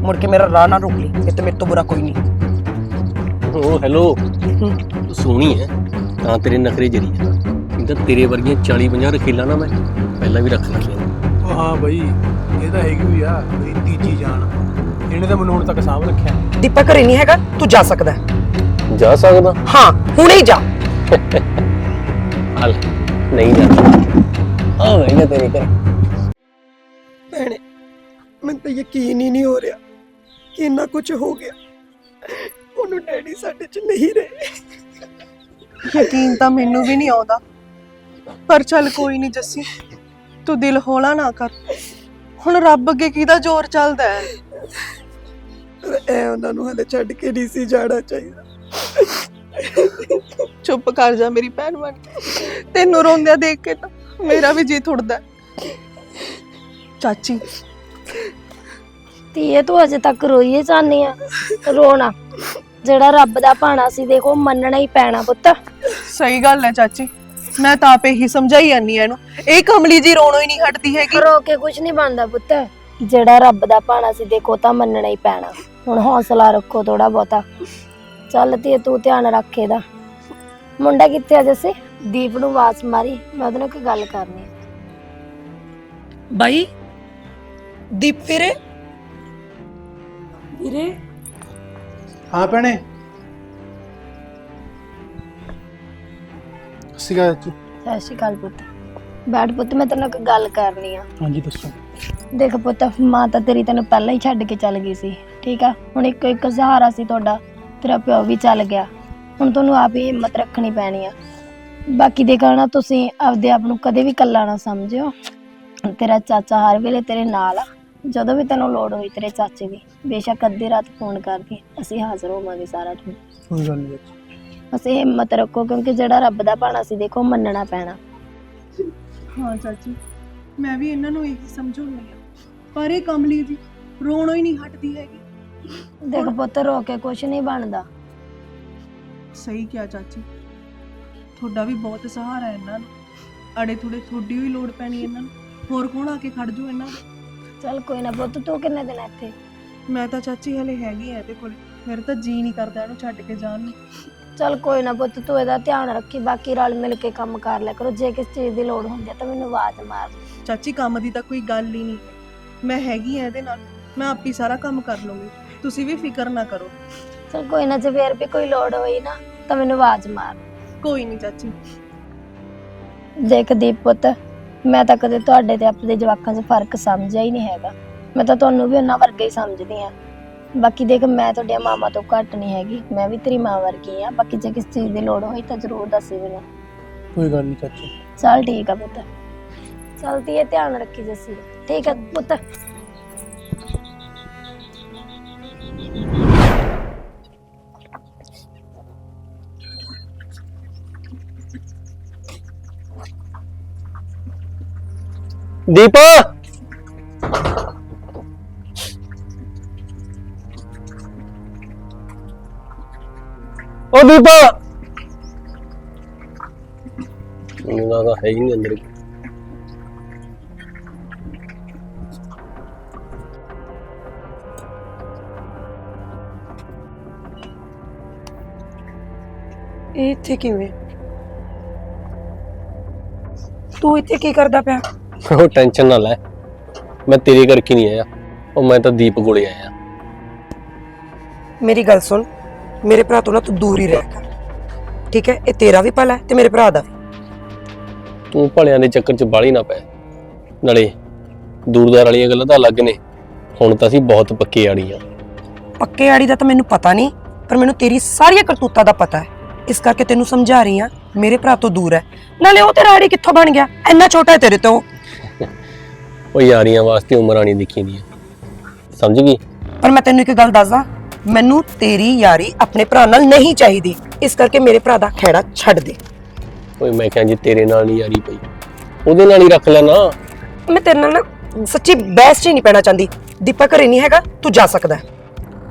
ਮੁੜ ਕੇ ਮੇਰਾ ਰਾਹ ਨਾ ਰੋਕ ਲਈ ਇਹ ਤੇ ਮੇਰੇ ਤੋਂ ਬੁਰਾ ਕੋਈ ਨਹੀਂ। ਓ ਹੈਲੋ। ਤੂੰ ਸੋਹਣੀ ਹੈ ਤਾਂ ਤੇਰੇ ਨਖਰੇ ਜਰੀ ਆ ਨਹੀਂ ਤਾਂ ਤੇਰੇ ਵਰਗੀਆਂ 40 50 ਰਖੀਲਾ ਨਾ ਮੈਂ ਪਹਿਲਾਂ ਵੀ ਰੱਖ ਲਈਆਂ ਉਹ ਹਾਂ ਬਈ ਇਹ ਤਾਂ ਹੈਗੀ ਵੀ ਆ ਮੇਰੀ ਤੀਜੀ ਜਾਨ। ਇਹਨੇ ਤਾਂ ਮੈਨੂੰ ਹੁਣ ਤੱਕ ਸਾਂਭ ਰੱਖਿਆ। ਦੀਪਾ ਘਰੇ ਨਹੀਂ ਹੈਗਾ ਤੂੰ ਜਾ ਸਕਦਾ। ਹੈ। ਜਾ ਸਕਦਾ? ਹਾਂ ਹੁਣੇ ਹੀ ਜਾ। ਹਲ ਨਹੀਂ ਜਾਂਦਾ ਆ ਵੈਗਾ ਤੇਰੇ ਘਰ। ਭੈਣੇ ਮੈਨੂੰ ਤਾਂ ਯਕੀਨ ਹੀ ਨਹੀਂ ਹੋ ਰਿਹਾ। ਕਿ ਇੰਨਾ ਕੁਝ ਹੋ ਗਿਆ। ਉਹਨੂੰ ਡੈਡੀ ਸਾਡੇ ਚ ਨਹੀਂ ਰਹੇ। ਯਕੀਨ ਤਾਂ ਮੈਨੂੰ ਵੀ ਨਹੀਂ ਆਉਂਦਾ। ਪਰ ਚੱਲ ਕੋਈ ਨਹੀਂ ਜੱਸੀ ਤੂੰ ਦਿਲ ਹੌਲਾ ਨਾ ਕਰ। ਹੁਣ ਰੱਬ ਅੱਗੇ ਕਿਹਦਾ ਜ਼ੋਰ ਚੱਲਦਾ ਹੈ? ਐ ਉਹਨਾਂ ਨੂੰ ਹਲੇ ਛੱਡ ਕੇ ਨਹੀਂ ਸੀ ਜਾਣਾ ਚਾਹੀਦਾ। ਚੁੱਪ ਕਰ ਜਾ ਮੇਰੀ ਭੈਣ ਬਣ ਕੇ। ਤੈਨੂੰ ਰੋਂਦਿਆਂ ਦੇਖ ਕੇ ਤਾਂ ਮੇਰਾ ਵੀ ਜੀ ਥੁੜਦਾ ਹੈ। ਚਾਚੀ ਧੀਏ ਤੂੰ ਅਜੇ ਤੱਕ ਰੋਈਏ ਚਾਹਨੀ ਆ। ਰੋਣਾ ਜਿਹੜਾ ਰੱਬ ਦਾ ਭਾਣਾ ਸੀ ਦੇਖੋ ਮੰਨਣਾ ਹੀ ਪੈਣਾ ਪੁੱਤ। ਸਹੀ ਗੱਲ ਹੈ ਚਾਚੀ ਮੈਂ ਤਾਂ ਆਪੇ ਹੀ ਸਮਝਾਈ ਜਾਂਦੀ ਆ ਇਹਨੂੰ। ਇਹ ਕਮਲੀ ਜੀ ਰੋਣੋਂ ਹੀ ਨਹੀਂ ਹਟਦੀ ਹੈਗੀ। ਰੋ ਕੇ ਕੁਝ ਨਹੀਂ ਬਣਦਾ ਪੁੱਤ। ਜਿਹੜਾ ਰੱਬ ਦਾ ਭਾਣਾ ਸੀ ਦੇਖੋ ਤਾਂ ਮੰਨਣਾ ਹੀ ਪੈਣਾ। ਹੁਣ ਹੌਸਲਾ ਰੱਖੋ ਥੋੜਾ ਬਹੁਤਾ। ਚੱਲ ਧੀਏ ਤੂੰ ਧਿਆਨ ਰੱਖ ਇਹਦਾ। ਮੁੰਡਾ ਕਿੱਥੇ ਆ ਜੱਸੇ? ਦੀਪ ਨੂੰ ਆਵਾਜ਼ ਮਾਰੀ। ਮੈਂ ਉਹਦੇ ਨਾਲ ਕੋਈ ਗੱਲ ਕਰਨੀ ਆ। ਬਾਈ ਦੀਪ ਵੀਰੇ? ਵੀਰੇ। ਹਾਂ ਭੈਣੇ। ਸਿਗਾ ਤੂੰ ਸਤਿ ਸ਼੍ਰੀ ਅਕਾਲ ਪੁੱਤ। ਬੈਠ ਪੁੱਤ ਮੈਂ ਤੇਰੇ ਨਾਲ ਕੋਈ ਗੱਲ ਕਰਨੀ ਆ। ਹਾਂਜੀ ਦੱਸੋ। ਦੇਖ ਪੁੱਤ ਮਾਂ ਤਾਂ ਤੇਰੀ ਤੈਨੂੰ ਪਹਿਲਾਂ ਹੀ ਛੱਡ ਕੇ ਚੱਲ ਗਈ ਸੀ ਠੀਕ ਆ? ਹੁਣ ਇੱਕ ਇੱਕ ਸਹਾਰਾ ਸੀ ਤੁਹਾਡਾ ਤੇਰਾ ਪਿਓ ਵੀ ਚੱਲ ਗਿਆ। ਹੁਣ ਤੁਹਾਨੂੰ ਆਪ ਹੀ ਹਿੰਮਤ ਰੱਖਣੀ ਪੈਣੀ ਆ। ਬਾਕੀ ਦੇਖਣਾ ਤੁਸੀਂ ਆਪਦੇ ਆਪ ਨੂੰ ਕਦੇ ਵੀ ਇਕੱਲਾ ਨਾ ਸਮਝਿਓ। ਤੇਰਾ ਚਾਚਾ ਹਰ ਵੇਲੇ ਤੇਰੇ ਨਾਲ ਆ। ਜਦੋਂ ਵੀ ਤੈਨੂੰ ਲੋੜ ਹੋਈ ਤੇਰੇ ਚਾਚੇ ਦੀ ਬੇਸ਼ੱਕ ਅੱਧੀ ਰਾਤ ਫੋਨ ਕਰਦੀ ਅਸੀਂ ਹਾਜ਼ਰ ਹੋਵਾਂਗੇ ਸਾਰਾ ਦਿਨ। ਕੋਈ ਗੱਲ ਨਹੀਂ ਬਸ ਇਹ ਹਿੰਮਤ ਰੱਖੋ ਕਿਉਂਕਿ ਜਿਹੜਾ ਰੱਬ ਦਾ ਭਾਣਾ ਸੀ ਦੇਖੋ ਮੰਨਣਾ ਪੈਣਾ। ਹਾਂ ਚਾਚੀ ਮੈਂ ਵੀ ਇਹਨਾਂ ਨੂੰ ਇਹੀ ਸਮਝਾਉਂਦੀ ਆ ਪਰ ਇਹ ਕਮਲੀ ਜੀ ਰੋਣੋਂ ਹੀ ਨਹੀਂ ਹਟਦੀ ਹੈਗੀ। ਦੇਖ ਪੁੱਤ ਰੋ ਕੇ ਕੁਝ ਨਹੀਂ ਬਣਦਾ। ਸਹੀ ਕਿਹਾ ਚਾਚੀ। ਤੁਹਾਡਾ ਵੀ ਬਹੁਤ ਸਹਾਰਾ ਹੈ ਇਹਨਾਂ ਨੂੰ। ਅੜੇ ਥੋੜੇ ਤੁਹਾਡੀ ਵੀ ਲੋੜ ਪੈਣੀ ਇਹਨਾਂ ਨੂੰ। ਹੋਰ ਕੌਣ ਆ ਕੇ ਖੜ ਜੂ ਇਹਨਾਂ ਨੂੰ? ਚੱਲ ਕੋਈ ਨਾ ਪੁੱਤ ਤੂੰ ਕਿੰਨੇ ਦਿਨ ਇੱਥੇ? ਮੈਂ ਤਾਂ ਚਾਚੀ ਹਲੇ ਹੈਗੀ ਆ ਇਹਦੇ ਕੋਲ। ਮੇਰੇ ਤਾਂ ਜੀ ਨਹੀਂ ਕਰਦਾ ਇਹਨੂੰ ਛੱਡ ਕੇ ਜਾਣ ਨੂੰ। ਚੱਲ ਕੋਈ ਨਾ ਪੁੱਤ ਤੂੰ ਇਹਦਾ ਧਿਆਨ ਰੱਖੀ ਬਾਕੀ ਰਲ ਮਿਲ ਕੇ ਕੰਮ ਕਰ ਲਿਆ ਕਰੋ। ਜੇ ਕਿਸ ਚੀਜ਼ ਦੀ ਲੋੜ ਹੁੰਦੀ ਹੈ ਤਾਂ ਮੈਨੂੰ ਆਵਾਜ਼ ਮਾਰ ਚਾਚੀ ਕੰਮ ਦੀ ਤਾਂ ਕੋਈ ਗੱਲ ਹੀ ਨਹੀਂ ਮੈਂ ਹੈਗੀ ਆ ਇਹਦੇ ਨਾਲ। ਮੈਂ ਆਪ ਹੀ ਸਾਰਾ ਕੰਮ ਕਰ ਲਵਾਂਗੀ ਤੁਸੀਂ ਵੀ ਫਿਕਰ ਨਾ ਕਰੋ। ਚੱਲ ਕੋਈ ਨਾ ਜੇ ਫੇਰ ਵੀ ਕੋਈ ਲੋੜ ਹੋਈ ਨਾ ਤਾਂ ਮੈਨੂੰ ਆਵਾਜ਼ ਮਾਰ ਕੋਈ ਨਹੀਂ ਚਾਚੀ। ਦੇਖ ਦੀਪ ਪੁੱਤ ਮੈਂ ਤਾਂ ਕਦੇ ਤੁਹਾਡੇ ਤੇ ਆਪਣੇ ਜਵਾਕਾਂ 'ਚ ਫ਼ਰਕ ਸਮਝਿਆ ਹੀ ਨਹੀਂ ਹੈਗਾ। ਮੈਂ ਤਾਂ ਤੁਹਾਨੂੰ ਵੀ ਉਹਨਾਂ ਵਰਗਾ ਹੀ ਸਮਝਦੀ ਆ ਬਾਕੀ ਦੇਖ ਮੈਂ ਤੁਹਾਡੀਆਂ ਮਾਮਾ ਤੋਂ ਘੱਟ ਨਹੀਂ ਹੈਗੀ। ਮੈਂ ਵੀ ਤੇਰੀ ਮਾਂ ਵਰਗੀ ਆ ਬਾਕੀ ਜੇ ਕਿਸ ਚੀਜ਼ ਦੀ ਲੋੜ ਹੋਈ ਤਾਂ ਜ਼ਰੂਰ ਦੱਸੀ ਮੈਨੂੰ। ਕੋਈ ਗੱਲ ਨਹੀਂ ਚਾਚੀ। ਚੱਲ ਠੀਕ ਆ ਪੁੱਤ। ਚਲਦੀ ਹੈ ਧਿਆਨ ਰੱਖੀ ਜੱਸੀ। ਠੀਕ ਆ ਪੁੱਤ। ਦੀਪ ਓ ਦੀਪ ਮੈਨੂੰ ਲੱਗਦਾ ਹੈ ਹੀ ਨਹੀਂ ਅੰਦਰ ਇਹ ਇੱਥੇ ਕਿਵੇਂ ਤੂੰ ਇੱਥੇ ਕੀ ਕਰਦਾ ਪਿਆ ਉਹ ਟੈਨਸ਼ਨ ਨਾ ਲੈ। ਮੈਂ ਤੇਰੇ ਕਰਕੇ ਨਹੀਂ ਆਇਆ। ਉਹ ਮੈਂ ਤਾਂ ਦੀਪ ਕੋਲੇ ਆਇਆ। ਮੇਰੀ ਗੱਲ ਸੁਣ। ਮੇਰੇ ਭਰਾ ਤੋਂ ਨਾ ਤੂੰ ਦੂਰ ਹੀ ਰਹਿ ਕਰ। ਠੀਕ ਹੈ? ਇਹ ਤੇਰਾ ਵੀ ਭਲਾ ਹੈ ਤੇ ਮੇਰੇ ਭਰਾ ਦਾ ਵੀ। ਤੂੰ ਭਲਿਆਂ ਦੇ ਚੱਕਰ 'ਚ ਬਾਲੀ ਨਾ ਪੈ। ਨਾਲੇ ਦੂਰਦਾਰ ਵਾਲੀਆਂ ਗੱਲਾਂ ਤਾਂ ਅਲੱਗ ਨੇ। ਹੁਣ ਤਾਂ ਅਸੀਂ ਬਹੁਤ ਪੱਕੇ ਆੜੀ ਆ। ਪੱਕੇ ਆੜੀ ਦਾ ਤਾਂ ਮੈਨੂੰ ਪਤਾ ਨਹੀਂ ਪਰ ਮੈਨੂੰ ਤੇਰੀ ਸਾਰੀਆਂ ਕਰਤੂਤਾਂ ਦਾ ਪਤਾ ਹੈ। ਇਸ ਕਰਕੇ ਤੈਨੂੰ ਸਮਝਾ ਰਹੀ ਆ ਮੇਰੇ ਭਰਾ ਤੋਂ ਦੂਰ ਹੈ। ਨਾਲੇ ਉਹ ਤੇਰਾ ਆੜੀ ਕਿੱਥੋਂ ਬਣ ਗਿਆ? ਇੰਨਾ ਛੋਟਾ ਹੈ ਤੇਰੇ ਤੋਂ। ਉਹ ਯਾਰੀਆਂ ਵਾਸਤੇ ਉਮਰਾਂ ਨਹੀਂ ਦੇਖੀ ਦੀਆਂ। ਸਮਝ ਗਈ? ਪਰ ਮੈਂ ਤੈਨੂੰ ਇੱਕ ਗੱਲ ਦੱਸਦਾ ਮੈਨੂੰ ਤੇਰੀ ਯਾਰੀ ਆਪਣੇ ਭਰਾ ਨਾਲ ਨਹੀਂ ਚਾਹੀਦੀ। ਇਸ ਕਰਕੇ ਮੇਰੇ ਭਰਾ ਦਾ ਖਹਿੜਾ ਛੱਡ ਦੇ। ਓਏ ਮੈਂ ਕਿਹਾ ਜੀ ਤੇਰੇ ਨਾਲ ਨਹੀਂ ਯਾਰੀ ਪਈ ਉਹਦੇ ਨਾਲ ਹੀ ਰੱਖ ਲੈਣਾ ਮੈਂ ਤੇਰੇ ਨਾਲ ਨਾ ਸੱਚੀ ਬੈਸਟ ਹੀ ਨਹੀਂ ਪੈਣਾ ਚਾਹੁੰਦੀ। ਦੀਪਾ ਘਰੇ ਨਹੀਂ ਹੈਗਾ ਤੂੰ ਜਾ ਸਕਦਾ ਹੈ।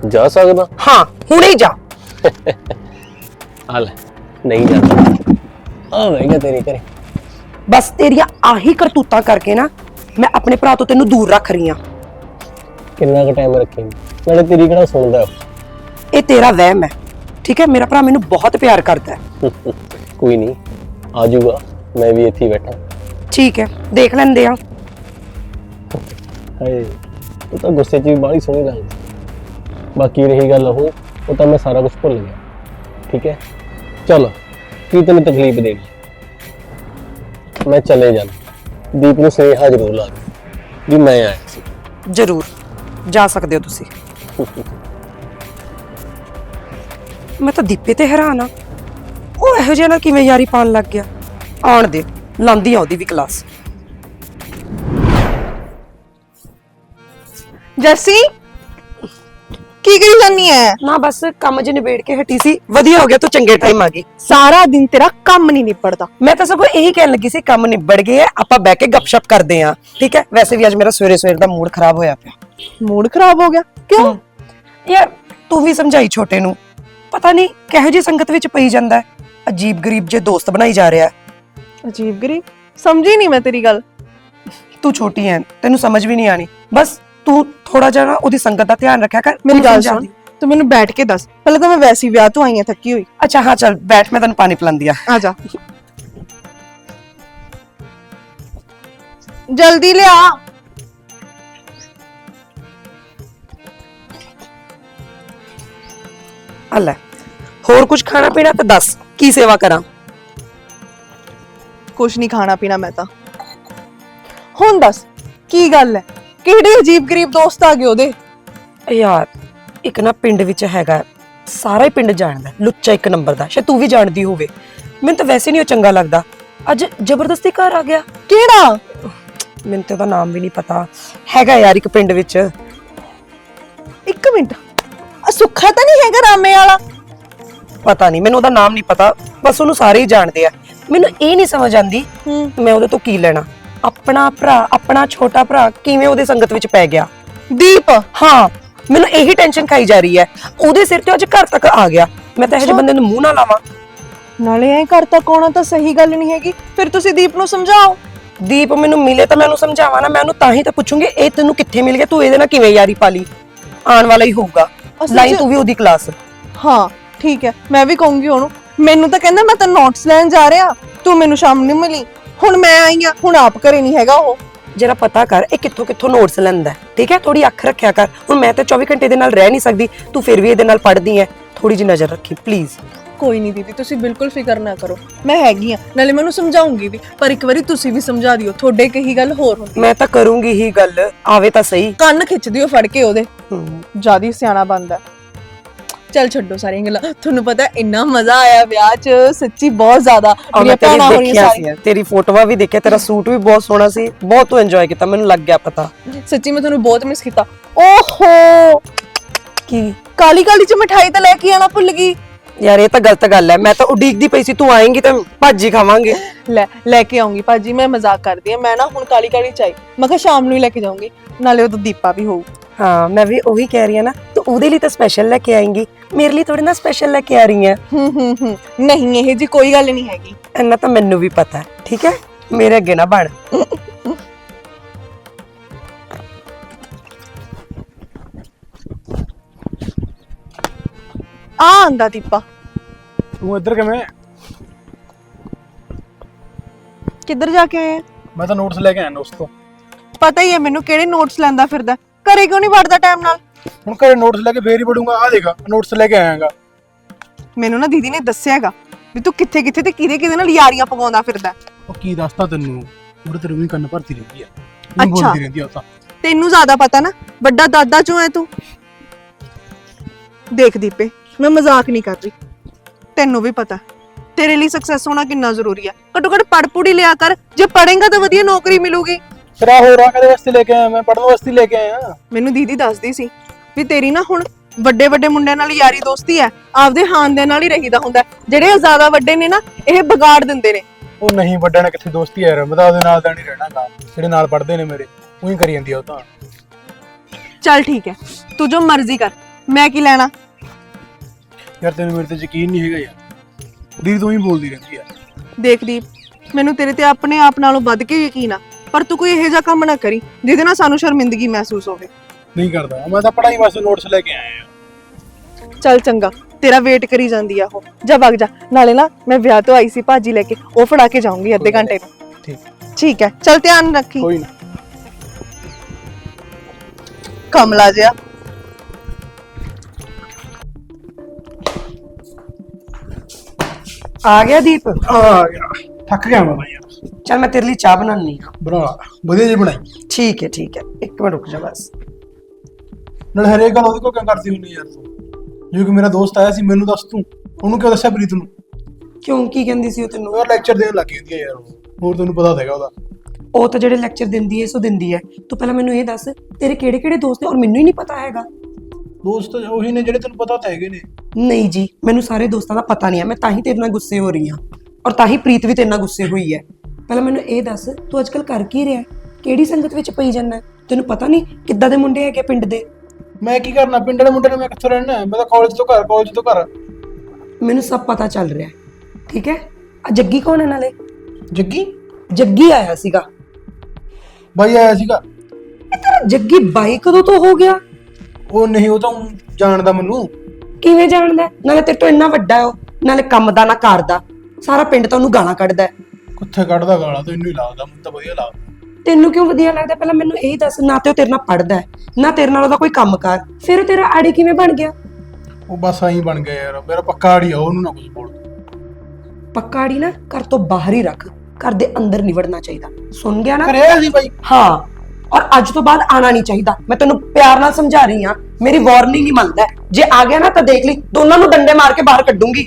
ਜਾ ਸਕਦਾ? ਹਾਂ ਹੁਣੇ ਹੀ ਜਾ। ਆ ਲੈ ਨਹੀਂ ਜਾਂਦਾ ਆ ਵੈਗਾ ਤੇਰੇ ਘਰੇ। ਬਸ ਤੇਰੀਆਂ ਆਹੀ ਕਰਤੂਤਾਂ ਕਰਕੇ ਨਾ ਮੈਂ ਆਪਣੇ ਭਰਾ ਤੋਂ ਤੈਨੂੰ ਦੂਰ ਰੱਖ ਰਹੀ ਹਾਂ। ਕਿੰਨਾ ਕੁ ਟਾਈਮ ਰੱਖੇਂਗੀ ਨਾਲੇ ਤੇਰੀ ਕਿਹੜਾ ਸੁਣਦਾ? ਇਹ ਤੇਰਾ ਵਹਿਮ ਹੈ ਠੀਕ ਹੈ? ਮੇਰਾ ਭਰਾ ਮੈਨੂੰ ਬਹੁਤ ਪਿਆਰ ਕਰਦਾ ਹੈ। ਉਹ? ਕੋਈ ਨਹੀਂ ਆ ਜਾਊਗਾ। ਮੈਂ ਵੀ ਇੱਥੇ ਹੀ ਬੈਠਾ। ਠੀਕ ਹੈ ਦੇਖ ਲੈਂਦੇ ਆ ਹਾਏ ਉਹ ਤਾਂ ਗੁੱਸੇ 'ਚ ਵੀ ਬਾਹਲੀ ਸੋਹਣੀ ਲੱਗਦੀ। ਬਾਕੀ ਰਹੀ ਗੱਲ ਉਹ ਉਹ ਤਾਂ ਮੈਂ ਸਾਰਾ ਕੁਝ ਭੁੱਲ ਗਿਆ। ਠੀਕ ਹੈ? ਚਲ ਕੀ ਤੈਨੂੰ ਤਕਲੀਫ ਦੇਗੀ ਮੈਂ ਚਲੇ ਜਾਣਾ। ਦੀਪ ਨੂੰ ਸੁਨੇਹਾ ਜ਼ਰੂਰ ਲਾ ਦੇ ਵੀ ਮੈਂ ਆਇਆ ਸੀ। ਜ਼ਰੂਰ। ਜਾ ਸਕਦੇ ਹੋ ਤੁਸੀਂ। ਮੈਂ ਤਾਂ ਦੀਪੇ ਤੇ ਹੈਰਾਨ ਆ। ਉਹ ਇਹੋ ਜਿਹਾ ਨਾਲ ਕਿਵੇਂ ਯਾਰੀ ਪਾਣ ਲੱਗ ਗਿਆ। ਆਉਣ ਦੇ ਲਾਂਦੀ ਆ ਉਹਦੀ ਵੀ ਕਲਾਸ। ਜੱਸੀ? ਕੀ ਕਰੀ ਜਾਨੀ ਐ। ਨਾ ਬਸ ਕੰਮ ਜਿ ਨਿਬੇੜ ਕੇ ਹਟੀ ਸੀ ਵਧੀਆ ਹੋ ਗਿਆ ਤੂੰ ਚੰਗੇ ਟਾਈਮ ਆ ਗਈ। ਸਾਰਾ ਦਿਨ ਤੇਰਾ ਕੰਮ ਨਹੀਂ ਨਿਪੜਦਾ ਮੈਂ ਤਾਂ ਸਗੋਂ ਇਹੀ ਕਹਿਣ ਲੱਗੀ ਸੀ ਕੰਮ ਨਿਬੜ ਗਏ ਆ ਆਪਾਂ ਬਹਿ ਕੇ ਗੱਪਸ਼ਪ ਕਰਦੇ ਆ। ਠੀਕ ਹੈ ਵੈਸੇ ਵੀ ਅੱਜ ਮੇਰਾ ਸਵੇਰੇ ਸਵੇਰ ਦਾ ਮੂਡ ਖਰਾਬ ਹੋਇਆ ਪਿਆ। ਮੂਡ ਖਰਾਬ ਹੋ ਗਿਆ? ਕਿਉਂ? ਯਾਰ ਤੂੰ ਵੀ ਸਮਝਾਈ ਛੋਟੇ ਨੂੰ। ਪਤਾ ਨਹੀਂ ਕਿਹੋ ਜੀ ਸੰਗਤ ਵਿੱਚ ਪਈ ਜਾਂਦਾ ਹੈ ਅਜੀਬ ਗਰੀਬ ਜੇ ਦੋਸਤ ਬਣਾਈ ਜਾ ਰਿਹਾ ਹੈ ਅਜੀਬ ਗਰੀ ਸਮਝੀ ਨਹੀਂ ਮੈਂ ਤੇਰੀ ਗੱਲ। ਤੂੰ ਛੋਟੀ ਹੈ ਤੈਨੂੰ ਸਮਝ ਵੀ ਨਹੀਂ ਆਣੀ। ਬਸ ਤੂੰ ਥੋੜਾ ਜਿਹਾ ਨਾ ਉਹਦੀ ਸੰਗਤ ਦਾ ਧਿਆਨ ਰੱਖਿਆ ਕਰ ਮੇਰੀ ਗੱਲ ਸੁਣ। ਤੂੰ ਮੈਨੂੰ ਬੈਠ ਕੇ ਦੱਸ। ਪਹਿਲਾਂ ਤਾਂ ਮੈਂ ਵੈਸੇ ਹੀ ਵਿਆਹ ਤੋਂ ਆਈ ਆ ਥੱਕੀ ਹੋਈ। ਅੱਛਾ ਹਾਂ ਚੱਲ ਬੈਠ ਮੈਂ ਤੈਨੂੰ ਪਾਣੀ ਪਿਲਾਉਂਦੀ ਆ। ਆ ਜਾ। ਜਲਦੀ ਲਿਆ। ਆ ਲੈ ਹੋਰ ਕੁਝ ਖਾਣਾ ਪੀਣਾ ਤਾਂ ਦੱਸ ਕੀ ਸੇਵਾ ਕਰਾਂ? ਕੁਛ ਨਹੀਂ ਖਾਣਾ ਪੀਣਾ ਮੈਂ ਤਾਂ। ਹੁਣ ਦੱਸ ਕੀ ਗੱਲ ਹੈ? ਕਿਹੜੇ ਅਜੀਬ ਗਰੀਬ ਦੋਸਤ ਆ ਗਏ ਉਹਦੇ? ਯਾਰ ਇੱਕ ਨਾ ਪਿੰਡ ਵਿੱਚ ਹੈਗਾ ਸਾਰਾ ਹੀ ਪਿੰਡ ਜਾਣਦਾ ਲੁੱਚਾ ਇੱਕ ਨੰਬਰ ਦਾ ਸ਼ਾਇਦ ਤੂੰ ਵੀ ਜਾਣਦੀ ਹੋਵੇ। ਮੈਨੂੰ ਤਾਂ ਵੈਸੇ ਨਹੀਂ ਉਹ ਚੰਗਾ ਲੱਗਦਾ। ਅੱਜ ਜ਼ਬਰਦਸਤੀ ਘਰ ਆ ਗਿਆ। ਕਿਹੜਾ? ਮੈਨੂੰ ਤੇ ਉਹਦਾ ਨਾਮ ਵੀ ਨਹੀਂ ਪਤਾ। ਹੈਗਾ ਯਾਰ ਇੱਕ ਪਿੰਡ ਵਿੱਚ। ਇੱਕ ਮਿੰਟ। ਆ ਸੁੱਖਾ ਤਾਂ ਨਹੀਂ ਹੈਗਾ ਰਾਮੇ ਵਾਲਾ? ਪਤਾ ਨਹੀਂ ਮੈਨੂੰ ਉਹਦਾ ਨਾਮ ਨਹੀਂ ਪਤਾ ਬਸ ਉਹਨੂੰ ਸਾਰੇ ਹੀ ਜਾਣਦੇ ਆ। ਮੈਨੂੰ ਇਹ ਨਹੀਂ ਸਮਝ ਆਂਦੀ ਹੂੰ। ਮੈਂ ਉਹਦੇ ਤੋਂ ਕੀ ਲੈਣਾ। ਆਪਣਾ ਭਰਾ ਆਪਣਾ ਛੋਟਾ ਭਰਾ ਕਿਵੇਂ ਉਹਦੇ ਸੰਗਤ ਵਿੱਚ ਪੈ ਗਿਆ? ਦੀਪ! ਹਾਂ ਮੈਨੂੰ ਇਹੀ ਟੈਨਸ਼ਨ ਖਾਈ ਜਾ ਰਹੀ ਹੈ। ਉਹਦੇ ਸਿਰ ਤੇ ਅੱਜ ਘਰ ਤੱਕ ਆ ਗਿਆ। ਮੈਂ ਤਾਂ ਇਹੋ ਜਿਹੇ ਬੰਦੇ ਨੂੰ ਮੂੰਹ ਨਾ ਲਾਵਾਂ। ਨਾਲੇ ਐ ਘਰ ਤੱਕ ਆਉਣਾ ਤਾਂ ਸਹੀ ਗੱਲ ਨਹੀਂ ਹੈਗੀ। ਫਿਰ ਤੁਸੀਂ ਦੀਪ ਨੂੰ ਸਮਝਾਓ। ਦੀਪ ਮੈਨੂੰ ਮਿਲੇ ਤਾਂ ਮੈਂ ਉਹਨੂੰ ਸਮਝਾਵਾਂ ਨਾ ਮੈਂ ਉਹਨੂੰ ਤਾਂ ਹੀ ਤਾਂ ਪੁੱਛੂੰਗੀ ਇਹ ਤੈਨੂੰ ਕਿੱਥੇ ਮਿਲ ਗਿਆ? ਤੂੰ ਇਹਦੇ ਨਾਲ ਕਿਵੇਂ ਯਾਰੀ ਪਾਲੀ ਆਉਣ ਵਾਲਾ ਹੀ ਹੋਊਗਾ। ਅਸਲ ਲਾਈ ਤੂੰ ਵੀ ਉਹਦੀ ਕਲਾਸ ਹਾਂ ਠੀਕ ਹੈ। ਮੈਂ ਵੀ ਕਹੂੰਗੀ ਉਹਨੂੰ। ਮੈਨੂੰ ਤਾਂ ਕਹਿੰਦਾ ਮੈਂ ਤਾਂ ਨੋਟਸ ਲੈਣ ਜਾ ਰਿਹਾ। ਤੂੰ ਮੈਨੂੰ ਸ਼ਾਮ ਨੂੰ ਮਿਲੀ। ਹੁਣ ਮੈਂ ਆਈ ਆ ਹੁਣ ਆਪ ਘਰੇ ਨਹੀਂ ਹੈਗਾ ਉਹ। ਜਰਾ ਪਤਾ ਕਰ ਇਹ ਕਿੱਥੋਂ ਕਿੱਥੋਂ ਨੋਟਸ ਲੈਂਦਾ ਹੈ, ਠੀਕ ਹੈ ਥੋੜੀ ਅੱਖ ਰੱਖਿਆ ਕਰ। ਹੁਣ ਮੈਂ ਤਾਂ 24 ਘੰਟੇ ਦੇ ਨਾਲ ਰਹਿ ਨਹੀਂ ਸਕਦੀ ਤੂੰ ਫਿਰ ਵੀ ਇਹਦੇ ਨਾਲ ਪੜਦੀ ਹੈ। ਥੋੜੀ ਜਿਹੀ ਨਜ਼ਰ ਰੱਖੀ ਪਲੀਜ਼ ਕੋਈ ਨਹੀਂ ਦੀਦੀ ਤੁਸੀਂ ਬਿਲਕੁਲ ਫਿਕਰ ਨਾ ਕਰੋ। ਮੈਂ ਹੈਗੀ ਆ ਨਾਲੇ ਮੈਨੂੰ ਸਮਝਾਉਂਗੀ ਵੀ ਪਰ ਇੱਕ ਵਾਰੀ ਤੁਸੀਂ ਵੀ ਸਮਝਾ ਦਿਓ ਤੁਹਾਡੇ ਕਹੀ ਗੱਲ ਹੋਰ ਹੁੰਦੀ ਮੈਂ ਤਾਂ ਕਰੂੰਗੀ ਹੀ ਗੱਲ ਆਵੇ ਤਾਂ ਸਹੀ। ਕੰਨ ਖਿੱਚ ਦਿਓ ਫੜ ਕੇ ਉਹਦੇ। ਹਮ, ਜਿਆਦੀ ਸਿਆਣਾ ਬੰਦਾ ਚੱਲ ਛੱਡੋ ਸਾਰੀਆਂ ਗੱਲਾਂ। ਤੁਹਾਨੂੰ ਪਤਾ ਹੈ, ਇੰਨਾ ਮਜ਼ਾ ਆਇਆ ਵਿਆਹ 'ਚ ਸੱਚੀ ਬਹੁਤ ਜ਼ਿਆਦਾ। ਮੇਰੀਆਂ ਭੈਣਾਂ ਹੋਣੀਆਂ ਦੇਖਿਆ ਸਾਰੀਆਂ। ਤੇਰੀ ਫੋਟੋਆਂ ਵੀ ਦੇਖਿਆ ਤੇਰਾ ਸੂਟ ਵੀ ਬਹੁਤ ਸੋਹਣਾ ਸੀ। ਬਹੁਤ ਤੂੰ ਇੰਜੋਏ ਕੀਤਾ ਮੈਨੂੰ ਲੱਗ ਗਿਆ ਪਤਾ। ਸੱਚੀ ਮੈਂ ਤੁਹਾਨੂੰ ਬਹੁਤ ਮਿਸ ਕੀਤਾ। ਓਹੋ! ਕੀ? ਕਾਲੀ ਕਾਲੀ ਚ ਮਠਾਈ ਤਾਂ ਲੈ ਕੇ ਆਣਾ ਭੁੱਲ ਗਈ। ਯਾਰ ਇਹ ਤਾਂ ਗਲਤ ਗੱਲ ਹੈ। ਮੈਂ ਤਾਂ ਉਡੀਕਦੀ ਪਈ ਸੀ ਤੂੰ ਆਏਂਗੀ ਤਾਂ ਭਾਜੀ ਖਾਵਾਂਗੇ। ਲੈ ਲੈ ਕੇ ਆਉਂਗੀ ਭਾਜੀ ਮੈਂ ਮਜ਼ਾਕ ਕਰਦੀ ਆ ਮੈਂ ਨਾ ਹੁਣ ਕਾਲੀ ਕਾਲੀ ਚਾਈ ਮੈਂ ਕਿਹਾ ਸ਼ਾਮ ਨੂੰ ਹੀ ਲੈ ਕੇ ਜਾਊਂਗੀ ਨਾਲੇ ਉਹ ਦੀਪਾ ਵੀ ਹੋਊ। ਹਾਂ ਮੈਂ ਵੀ ਉਹੀ ਕਹਿ ਰਹੀ ਹਾਂ ਨਾ ਤੂੰ ਉਹਦੇ ਲਈ ਤਾਂ ਸਪੈਸ਼ਲ ਲੈ ਕੇ ਆਏਂਗੀ। ਮੇਰੇ ਲਈ ਥੋੜੀ ਨਾ ਸਪੈਸ਼ਲ ਲੈ ਕੇ ਆ ਰਹੀ ਹੈ। ਹੂੰ ਹੂੰ ਹੂੰ ਨਹੀਂ ਇਹ ਜੀ ਕੋਈ ਗੱਲ ਨਹੀਂ ਹੈਗੀ। ਇੰਨਾ ਤਾਂ ਮੈਨੂੰ ਵੀ ਪਤਾ ਹੈ ਠੀਕ ਹੈ? ਮੇਰੇ ਅੱਗੇ ਨਾ ਬਣ। ਆ ਆਂਦਾ ਦੀਪਾ। ਤੂੰ ਇੱਧਰ ਕਿਵੇਂ? ਕਿੱਧਰ ਜਾ ਕੇ ਆਏ ਆ? ਮੈਂ ਤਾਂ ਨੋਟਸ ਲੈ ਕੇ ਆਇਆ ਨੋਟਸ ਤੋਂ। ਪਤਾ ਹੀ ਹੈ ਮੈਨੂੰ ਕਿਹੜੇ ਨੋਟਸ ਲੈਂਦਾ ਫਿਰਦਾ। ਘਰੇ ਕਿਉਂ ਨਹੀਂ ਵੜਦਾ ਟਾਈਮ ਨਾਲ? ਹੁਣ ਘਰੇ ਨੋਟਸ ਲੈ ਕੇ ਫੇਰ ਹੀ ਪੜੂੰਗਾ ਆ ਦੇਖ ਨੋਟਸ ਲੈ ਕੇ ਆਇਆਗਾ। ਮੈਨੂੰ ਨਾ ਦੀਦੀ ਨੇ ਦੱਸਿਆਗਾ ਵੀ ਤੂੰ ਕਿੱਥੇ ਕਿੱਥੇ ਤੇ ਕਿਹਦੇ ਕਿਹਦੇ ਨਾਲ ਯਾਰੀਆਂ ਪਵਾਉਂਦਾ ਫਿਰਦਾ। ਉਹ ਕੀ ਦੱਸਤਾ ਤੈਨੂੰ? ਉਹਦੇ ਤੇਰੇ ਵੀ ਕੰਨ ਭਰਤੀ ਰਹਿੰਦੀ ਆ। ਅੱਛਾ। ਬੋਲਦੀ ਰਹਿੰਦੀ ਆ ਉਹ ਤਾਂ। ਤੈਨੂੰ ਜ਼ਿਆਦਾ ਪਤਾ ਨਾ ਵੱਡਾ ਦਾਦਾ ਚੋਂ ਹੈ ਤੂੰ। ਦੇਖ ਦੀਪੇ ਮੈਂ ਮਜ਼ਾਕ ਨਹੀਂ ਕਰ ਰਹੀ। ਤੈਨੂੰ ਵੀ ਪਤਾ ਤੇਰੇ ਲਈ ਸਕਸੈਸ ਹੋਣਾ ਕਿੰਨਾ ਜ਼ਰੂਰੀ ਹੈ ਘੱਟੋ ਘੱਟ ਪੜ ਪੂੜੀ ਲਿਆ ਕਰ ਜੇ ਪੜੇਂਗਾ ਤਾਂ ਵਧੀਆ ਨੌਕਰੀ ਮਿਲੂਗੀ। ਫਿਰ ਆ ਹੋਰ ਆ ਕਦੇ ਵਾਸਤੇ ਲੈ ਕੇ ਆਇਆ ਮੈਂ ਪੜਨ ਵਾਸਤੇ ਲੈ ਕੇ ਆਇਆ। ਮੈਨੂੰ ਦੀਦੀ ਦੱਸਦੀ ਸੀ ਵੀ ਤੇਰੀ ਨਾ ਹੁਣ ਵੱਡੇ ਵੱਡੇ ਮੁੰਡਿਆਂ ਨਾਲ ਯਾਰੀ ਦੋਸਤੀ ਹੈ ਆਪਦੇ ਹਾਨ ਦੇ ਨਾਲ ਹੀ ਰਹੀਦਾ ਹੁੰਦਾ ਹੈ। ਜਿਹੜੇ ਜ਼ਿਆਦਾ ਵੱਡੇ ਨੇ ਨਾ ਇਹ ਵਿਗਾੜ ਦਿੰਦੇ ਨੇ। ਉਹ ਨਹੀਂ ਵੱਡਾ ਨੇ ਕਿੱਥੇ ਦੋਸਤੀ ਯਾਰ ਮੈਂ ਤਾਂ ਉਹਦੇ ਨਾਲ ਤਾਂ ਨਹੀਂ ਰਹਿਣਾਗਾ ਜਿਹੜੇ ਨਾਲ ਪੜਦੇ ਨੇ ਮੇਰੇ ਉਹੀ ਕਰੀ ਜਾਂਦੀ ਆ ਉਹ ਤਾਂ। ਚੱਲ ਠੀਕ ਹੈ ਤੂੰ ਜੋ ਮਰਜ਼ੀ ਕਰ ਮੈਂ ਕੀ ਲੈਣਾ? ਯਾਰ ਤੈਨੂੰ ਮੇਰੇ ਤੇ ਯਕੀਨ ਨਹੀਂ ਹੈਗਾ ਯਾਰ। ਦੀਦੀ ਤੂੰ ਹੀ ਬੋਲਦੀ ਰਹਿੰਦੀ ਆ। ਦੇਖ ਦੀਪ ਮੈਨੂੰ ਤੇਰੇ ਤੇ ਆਪਣੇ ਆਪ ਨਾਲੋਂ ਵੱਧ ਕੇ ਯਕੀਨ ਆ ਪਰ ਤੂੰ ਕੋਈ ਇਹੋ ਜਿਹਾ ਕੰਮ ਨਾ ਕਰੀ ਜਿਹਦੇ ਨਾਲ ਸਾਨੂੰ ਸ਼ਰਮਿੰਦਗੀ ਮਹਿਸੂਸ ਹੋਵੇ। ਨਹੀਂ ਕਰਦਾ ਮੈਂ ਤਾਂ ਪੜਾਈ ਵਾਸਤੇ ਨੋਟਸ ਲੈ ਕੇ ਆਇਆ ਆ ਚੱਲ ਚੰਗਾ ਤੇਰਾ ਵੇਟ ਕਰੀ ਜਾਂਦੀ ਆ ਉਹ ਜਾ ਵਗ ਜਾ ਨਾਲੇ ਨਾ ਮੈਂ ਵਿਆਹ ਤੋਂ ਆਈ ਸੀ ਭਾਜੀ ਲੈ ਕੇ ਉਹ ਫੜਾ ਕੇ ਜਾਊਂਗੀ ਅੱਧੇ ਘੰਟੇ ਨੂੰ ਠੀਕ ਠੀਕ ਹੈ ਚੱਲ ਧਿਆਨ ਰੱਖੀ ਕੋਈ ਨਾ ਕਮਲਾ ਜਿਆ ਆ ਗਿਆ ਦੀਪ ਆ ਗਿਆ ਥੱਕ ਗਿਆ ਮੈਂ ਬਾਈ ਯਾਰ ਚੱਲ ਮੈਂ ਤੇਰੇ ਲਈ ਚਾਹ ਬਣਾਉਣੀ ਆ ਬਣਾ ਲਾ। ਵਧੀਆ ਜੀ ਬਣਾਈ ਠੀਕ ਹੈ ਠੀਕ ਹੈ ਇੱਕ ਮਿੰਟ ਰੁਕ ਜਾ ਬਸ ਨਾਲ ਹਰੇਕ ਗੱਲ ਉਹਦੇ ਕੋਲ ਕਿਉਂ ਕਰਦੀ ਹੁੰਨੀ ਯਾਰ ਤੂੰ? ਜੇ ਕਿ ਮੇਰਾ ਦੋਸਤ ਆਇਆ ਸੀ ਮੈਨੂੰ ਦੱਸ ਤੂੰ। ਉਹਨੂੰ ਕਿਉਂ ਦੱਸਿਆ ਪ੍ਰੀਤ ਨੂੰ? ਕਿਉਂ ਕੀ ਕਹਿੰਦੀ ਸੀ ਉਹ ਤੈਨੂੰ? ਉਹ ਲੈਕਚਰ ਦੇਣ ਲੱਗ ਗਈ ਸੀ ਯਾਰ ਉਹ। ਹੋਰ ਤੈਨੂੰ ਪਤਾ ਹੈਗਾ ਉਹਦਾ। ਉਹ ਤਾਂ ਜਿਹੜੇ ਲੈਕਚਰ ਦਿੰਦੀ ਐ ਸੋ ਦਿੰਦੀ ਐ ਤੂੰ ਪਹਿਲਾਂ ਮੈਨੂੰ ਇਹ ਦੱਸ ਤੇਰੇ ਕਿਹੜੇ ਕਿਹੜੇ ਦੋਸਤ ਨੇ ਔਰ ਮੈਨੂੰ ਹੀ ਨਹੀਂ ਪਤਾ ਹੈਗਾ? ਦੋਸਤ ਉਹੀ ਨੇ ਜਿਹੜੇ ਤੈਨੂੰ ਪਤਾ ਤਾਂ ਹੈਗੇ ਨੇ। ਨਹੀਂ ਜੀ ਮੈਨੂੰ ਸਾਰੇ ਦੋਸਤਾਂ ਦਾ ਪਤਾ ਨਹੀਂ ਹੈ। ਮੈਂ ਤਾਂ ਹੀ ਤੇਰੇ ਨਾਲ ਗੁੱਸੇ ਹੋ ਰਹੀ ਹਾਂ। ਔਰ ਤਾਂ ਹੀ ਪ੍ਰੀਤ ਵੀ ਤੇਰੇ ਨਾਲ ਗੁੱਸੇ ਹੋਈ ਹੈ। ਪਹਿਲਾਂ ਮੈਨੂੰ ਇਹ ਦੱਸ ਤੂੰ ਅੱਜਕੱਲ ਕਰ ਕੀ ਰਿਹਾ? ਹੈ? ਕਿਹੜੀ ਸੰਗਤ ਵਿੱਚ ਪਈ ਜਾਂਦਾ ਤੈਨੂੰ ਪਤਾ ਨਹੀਂ ਕਿੱਦਾਂ ਦੇ ਮੁੰਡੇ ਹੈਗੇ ਪਿੰਡ ਦੇ? ਮੈਂ ਕੀ ਕਰਨਾ? ਪਿੰਡ ਦੇ ਮੁੰਡੇ ਨੇ ਮੈਂ ਕਿੱਥੋਂ ਰਹਿਣਾ? ਮੈਂ ਤਾਂ ਕਾਲਜ ਤੋਂ ਘਰ ਕਾਲਜ ਤੋਂ ਘਰ। ਮੈਨੂੰ ਸਭ ਪਤਾ ਚੱਲ ਰਿਹਾ ਹੈ ਠੀਕ ਹੈ? ਆ ਜੱਗੀ ਕੌਣ ਹੈ ਨਾਲੇ? ਜੱਗੀ? ਜੱਗੀ ਆਇਆ ਸੀਗਾ। ਬਾਈ ਆਇਆ ਸੀਗਾ। ਇਹ ਤੇਰਾ ਜੱਗੀ ਬਾਈ ਕਦੋਂ ਤੋਂ ਹੋ ਗਿਆ? ਉਹ ਨਹੀਂ ਉਹ ਤਾਂ ਊਂ ਜਾਣਦਾ ਮੈਨੂੰ। ਕਿਵੇਂ ਜਾਣਦਾ ਹੈ? ਨਾਲੇ ਤੇਰੇ ਤੋਂ ਇੰਨਾ ਵੱਡਾ ਹੈ ਉਹ। ਨਾਲੇ ਕੰਮ ਦਾ ਨਾ ਕਰਦਾ ਸਾਰਾ ਪਿੰਡ ਤਾਂ ਉਹਨੂੰ ਗਾਲਾਂ ਕੱਢਦਾ ਹੈ। ਕਿੱਥੇ ਕੱਢਦਾ ਗਾਲਾਂ? ਤੈਨੂੰ ਹੀ ਲੱਗਦਾ ਮੈਨੂੰ ਤਾਂ ਵਧੀਆ ਲੱਗਦਾ। ਤੈਨੂੰ ਕਿਉਂ ਵਧੀਆ ਲੱਗਦਾ? ਪਹਿਲਾਂ ਮੈਨੂੰ ਇਹ ਦੱਸ ਨਾ ਤੇ ਉਹ ਤੇਰੇ ਨਾਲ ਪੜਦਾ ਹੈ ਨਾ ਤੇਰੇ ਨਾਲ ਉਹਦਾ ਕੋਈ ਕੰਮ ਕਾਰ। ਫਿਰ ਉਹ ਤੇਰਾ ਆੜੀ ਕਿਵੇਂ ਬਣ ਗਿਆ? ਉਹ ਬਸ ਐਂ ਬਣ ਗਿਆ ਯਾਰ ਮੇਰਾ ਪੱਕਾ ਆੜੀ ਆ ਉਹਨੂੰ ਨਾ ਕੁਝ ਬੋਲ। ਪੱਕਾ ਆੜੀ ਨਾ ਘਰ ਤੋਂ ਬਾਹਰ ਹੀ ਰੱਖ ਘਰ ਦੇ ਅੰਦਰ ਨਹੀਂ ਵੜਨਾ ਚਾਹੀਦਾ। ਸੁਣ ਗਿਆ ਨਾ? ਕਰਿਆ ਸੀ ਬਾਈ। ਹਾਂ ਔਰ ਅੱਜ ਤੋਂ ਬਾਅਦ ਆਣਾ ਨਹੀਂ ਚਾਹੀਦਾ। ਮੈਂ ਤੈਨੂੰ ਪਿਆਰ ਨਾਲ ਸਮਝਾ ਰਹੀ ਹਾਂ ਮੇਰੀ ਵਾਰਨਿੰਗ ਹੀ ਮੰਨਦਾ ਹੈ। ਜੇ ਆ ਗਿਆ ਨਾ ਤਾਂ ਦੇਖ ਲਈ ਦੋਨਾਂ ਨੂੰ ਡੰਡੇ ਮਾਰ ਕੇ ਬਾਹਰ ਕੱਢੂੰਗੀ।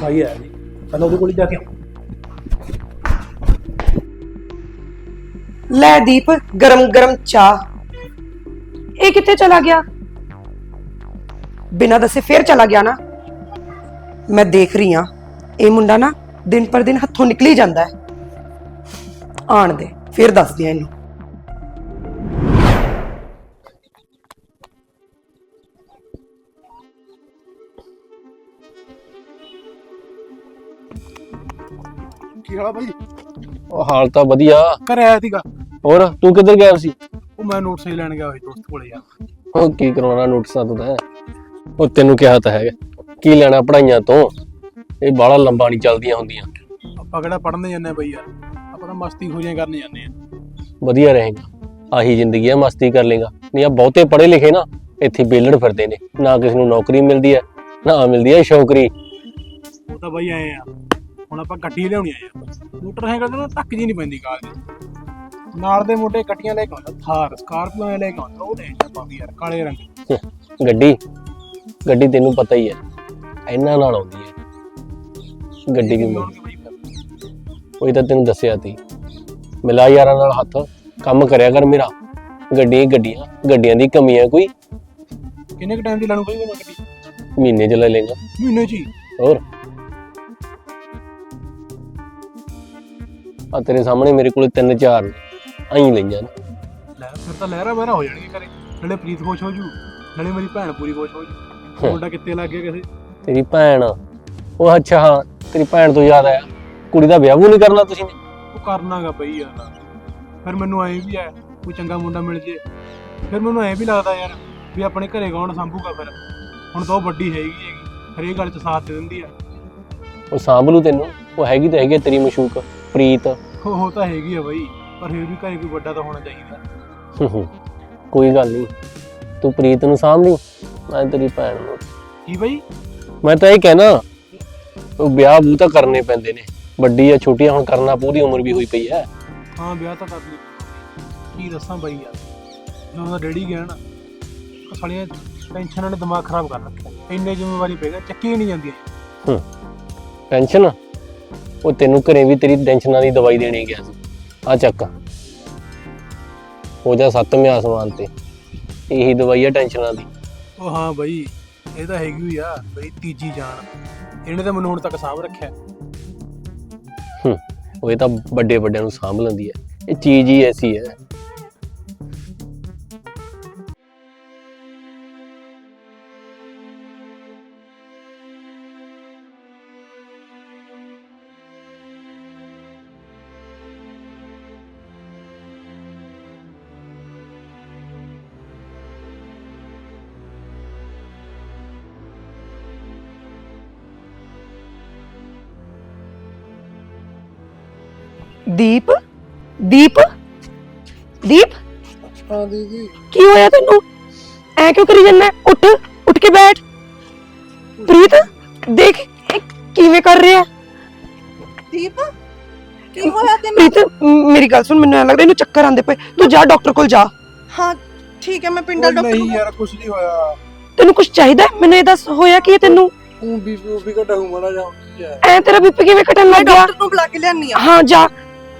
ਬਾਈ ਆਇਆ ਸੀ ਪਹਿਲਾਂ ਉਹਦੇ ਕੋਲ ਹੀ ਜਾ ਕੇ ਆਉਂ ਲੈ ਦੀਪ, ਗਰਮ ਗਰਮ ਚਾਹ। ਇਹ ਕਿੱਥੇ ਚਲਾ ਗਿਆ? ਬਿਨਾਂ ਦੱਸੇ ਫੇਰ ਚਲਾ ਗਿਆ ਨਾ। ਮੈਂ ਦੇਖ ਰਹੀ ਹਾਂ, ਇਹ ਮੁੰਡਾ ਨਾ ਦਿਨ ਪਰ ਦਿਨ ਹੱਥੋਂ ਨਿਕਲੀ ਜਾਂਦਾ ਹੈ। ਆਣ ਦੇ, ਫੇਰ ਦੱਸਦੀ ਆ ਇਹਨੂੰ। ਕੀ ਹਾਲਾ ਬਾਈ? ਉਹ ਹਾਲ ਤਾਂ ਵਧੀਆ। ਕਰਿਆ ਸੀਗਾ। ਹੋਰ ਤੂੰ ਕਿੱਧਰ ਗਿਆ ਸੀ? ਉਹ ਮੈਂ ਨੋਟਸ ਹੀ ਲੈਣ ਗਿਆ ਹੋਇਆ ਦੋਸਤ ਕੋਲੇ ਯਾਰ। ਉਹ ਕੀ ਕਰਾਉਣਾ ਨੋਟਿਸਾਂ ਤੋਂ ਤਾਂ? ਉਹ ਤੈਨੂੰ ਕਿਹਾ ਤਾਂ ਹੈਗਾ। ਕੀ ਲੈਣਾ ਪੜਾਈਆਂ ਤੋਂ? ਇਹ ਬਾਹਲਾ ਲੰਬਾ ਨਹੀਂ ਚੱਲਦੀਆਂ ਹੁੰਦੀਆਂ। ਆਪਾਂ ਕਿਹੜਾ ਪੜਨ ਜਾਂਦੇ ਆ ਬਈ ਯਾਰ? ਆਪਾਂ ਤਾਂ ਮਸਤੀ ਖੋਜੀਆਂ ਕਰਨ ਜਾਂਦੇ ਆ ਵਧੀਆ ਰਹੇਗਾ। ਆਹੀ ਜ਼ਿੰਦਗੀ ਹੈ ਮਸਤੀ ਕਰ ਲੇਗਾ। ਨਹੀਂ ਆ ਬਹੁਤੇ ਪੜ੍ਹੇ ਲਿਖੇ ਨਾ ਇੱਥੇ ਬੇਲੜ ਫਿਰਦੇ ਨੇ। ਨਾ ਕਿਸੇ ਨੂੰ ਨੌਕਰੀ ਮਿਲਦੀ ਹੈ ਨਾ ਮਿਲਦੀ ਹੈ ਸ਼ੌਕਰੀ। ਉਹ ਤਾਂ ਬਈ ਆਏ ਆ। ਹੁਣ ਆਪਾਂ ਗੱਡੀ ਲਿਆਉਣੀ ਆ ਮੋਟਰਸਾਈਕਲ ਤੇ ਨਾ ਧੱਕ ਜੀ ਨਹੀਂ ਪੈਂਦੀ ਕਾਰ ਦੀ। ਨਾਲ ਦੇ ਮੋਟੇ ਗੱਡੀਆਂ ਲੈ ਕੇ ਆਉਂਦਾ ਥਾਰ ਸਕਾਰਪੀਓ ਲੈ ਕੇ ਆਉਂਦਾ ਉਹ ਆਪਾਂ ਵੀ ਯਾਰ ਕਾਲੇ ਰੰਗ ਦੀ। ਗੱਡੀ ਗੱਡੀ ਤੈਨੂੰ ਪਤਾ ਹੀ ਹੈ ਇਹਨਾਂ ਨਾਲ ਆਉਂਦੀ ਹੈ। ਗੱਡੀ ਬਈ ਫਿਰ। ਉਹੀ ਤਾਂ ਤੈਨੂੰ ਦੱਸਿਆ ਤੀ ਮਿਲਾ ਯਾਰਾਂ ਨਾਲ ਹੱਥ ਕੰਮ ਕਰਿਆ ਕਰ ਮੇਰਾ। ਗੱਡੀਆਂ ਹੀ ਗੱਡੀਆਂ ਗੱਡੀਆਂ ਦੀ ਕਮੀ ਹੈ ਕੋਈ। ਕਿੰਨੇ ਕ ਟਾਈਮ ਦੀ ਲੈਣੂ ਬਈ ਮੈਂ ਗੱਡੀ? ਮਹੀਨੇ ਚ ਲੈ ਲੇਗਾ ਮਹੀਨੇ ਚ ਹੀ? ਹੋਰ? ਆ ਤੇਰੇ ਸਾਹਮਣੇ ਮੇਰੇ ਕੋਲ ਤਿੰਨ ਚਾਰ ਨੇ ਆਈ ਲਈਆਂ ਨੇ। ਲੈ ਫਿਰ ਤਾਂ ਲਹਿਰਾ ਬਹਿਰਾ ਹੋ ਜਾਣਗੇ ਘਰੇ। ਨਾਲੇ ਪ੍ਰੀਤ ਖੁਸ਼ ਹੋ ਜੂ। ਨਾਲੇ ਮੇਰੀ ਭੈਣ ਪੂਰੀ ਖੁਸ਼ ਹੋ ਜੂ। ਮੁੰਡਾ ਕਿੱਤੇ ਲੱਗ ਗਿਆ ਕਿਸੇ? ਤੇਰੀ ਭੈਣ ਉਹ ਅੱਛਾ ਹਾਂ ਤੇਰੀ ਭੈਣ ਤੋਂ ਯਾਦ ਆਇਆ। ਕੁੜੀ ਦਾ ਵਿਆਹ ਵੀ ਨਹੀਂ ਕਰਨਾ ਤੁਸੀਂ ਨੇ। ਉਹ ਕਰਨਾਗਾ ਬਈ ਯਾਰ। ਫਿਰ ਮੈਨੂੰ ਐਂ ਵੀ ਆ ਕੋਈ ਚੰਗਾ ਮੁੰਡਾ ਮਿਲ ਜੇ। ਫਿਰ ਮੈਨੂੰ ਐਂ ਵੀ ਲੱਗਦਾ ਯਾਰ ਵੀ ਆਪਣੇ ਘਰੇ ਕੌਣ ਸੰਭੂਗਾ ਫਿਰ। ਹੁਣ ਤਾਂ ਉਹ ਵੱਡੀ ਹੈਗੀ ਹੈਗੀ ਹਰੇਕ ਗੱਲ 'ਚ ਸਾਥ ਦੇ ਦਿੰਦੀ ਆ। ਉਹ ਸਾਂਭ ਲੂ ਤੈਨੂੰ। ਉਹ ਹੈਗੀ ਤਾਂ ਹੈਗੀ ਆ ਤੇਰੀ ਮਸ਼ੂਕ। ਪ੍ਰੀਤ। ਉਹ ਤਾਂ ਹੈਗੀ ਆ ਬਈ ਪਰ ਫਿਰ ਵੀ ਘਰੇ ਕੋਈ ਵੱਡਾ ਤਾਂ ਹੋਣਾ ਚਾਹੀਦਾ। ਕੋਈ ਗੱਲ ਨਹੀਂ ਤੂੰ ਪ੍ਰੀਤ ਨੂੰ ਸਾਂਭ ਲਈ ਮੈਂ ਤੇਰੀ ਭੈਣ ਨੂੰ। ਕੀ ਬਈ? ਮੈਂ ਤਾਂ ਇਹ ਕਹਿਣਾ ਉਹ ਵਿਆਹ ਬੂ ਤਾਂ ਕਰਨੇ ਪੈਂਦੇ ਨੇ। ਵੱਡੀ ਆ ਛੋਟੀ ਆ ਹੁਣ ਕਰਨਾ ਪੂਰੀ ਉਮਰ ਵੀ ਹੋਈ ਪਈ ਹੈ ਹਾਂ ਵਿਆਹ ਤਾਂ ਕਰ ਲਈ। ਕੀ ਦੱਸਾਂ ਬਈ ਯਾਰ ਜਦੋਂ ਦਾ ਡੈਡੀ ਗਿਆ ਨਾ ਉਹ ਸਾਲੀਆਂ ਟੈਨਸ਼ਨਾਂ ਨੇ ਦਿਮਾਗ ਖਰਾਬ ਕਰ ਰੱਖਿਆ। ਇੰਨੇ ਜ਼ਿੰਮੇਵਾਰੀ ਪੈ ਗਿਆ ਚੱਕੀ ਹੀ ਨਹੀਂ ਜਾਂਦੀ ਟੈਨਸ਼ਨ? ਉਹ ਤੈਨੂੰ ਘਰੇ ਵੀ ਤੇਰੀ ਟੈਨਸ਼ਨਾਂ ਦੀ ਦਵਾਈ ਦੇਣੀ ਗਿਆ ਸੀ। ਆ ਚੱਕ। ਹੋ ਜਾ ਸੱਤਵੇਂ ਆਸਮਾਨ ਤੇ। ਇਹੀ ਦਵਾਈ ਆ ਟੈਨਸ਼ਨਾਂ ਦੀ। ਉਹ ਹਾਂ ਬਈ ਇਹ ਤਾਂ ਹੈਗੀ ਹੋਈ ਆ ਬਈ ਤੀਜੀ ਜਾਨ। ਇਹਨੇ ਤਾਂ ਮੈਨੂੰ ਹੁਣ ਤੱਕ ਸਾਂਭ ਰੱਖਿਆ। ਹੂੰ ਉਹ ਇਹ ਤਾਂ ਵੱਡੇ ਵੱਡਿਆਂ ਨੂੰ ਸਾਂਭ ਲੈਂਦੀ ਹੈ। ਇਹ ਚੀਜ਼ ਹੀ ਐਸੀ ਹੈ। ਦੀਪ? ਦੀਪ? ਦੀਪ? ਹਾਂ ਦੀਦੀ। ਕੀ ਹੋਇਆ ਤੈਨੂੰ? ਐ ਕਿਉਂ ਕਰੀ ਜੰਨਾ ਉੱਠ ਉੱਠ ਕੇ ਬੈਠ। ਪ੍ਰੀਤ ਦੇਖ ਇਹ ਕਿਵੇਂ ਕਰ ਰਿਹਾ? ਦੀਪ ਕੀ ਹੋਇਆ ਤੈਨੂੰ? ਪ੍ਰੀਤ ਮ- ਮੇਰੀ ਗੱਲ ਸੁਣ ਮੈਨੂੰ ਐ ਲੱਗਦਾ ਇਹਨੂੰ ਚੱਕਰ ਆਂਦੇ ਪਏ। ਤੂੰ ਜਾ ਡਾਕਟਰ ਕੋਲ ਜਾ। ਹਾਂ ਠੀਕ ਹੈ ਮੈਂ ਪਿੰਡਲ ਉਹ ਡਾਕਟਰ ਨਹੀਂ ਨੂੰ ਯਾਰ ਕੁਝ ਨਹੀਂ ਹੋਇਆ। ਤੈਨੂੰ ਕੁਝ ਚਾਹੀਦਾ? ਹੈ? ਮੈਨੂੰ ਇਹ ਦੱਸ ਹੋਇਆ ਕੀ ਹੈ ਤੈਨੂੰ? ਉਹ ਬੀਪੀ ਉਪੀ ਘਟਾ ਹੂੰ ਮਾੜਾ ਜਾ ਕੀ ਹੈ? ਐ ਤੇਰਾ ਬੀਪੀ ਕਿਵੇਂ ਘਟਣ ਮੈਂ ਲੱਗ ਗਿਆ ਡਾਕਟਰ ਨੂੰ ਬੁਲਾ ਕੇ ਲਿਆਨੀ ਆ ਹਾਂ ਜਾ।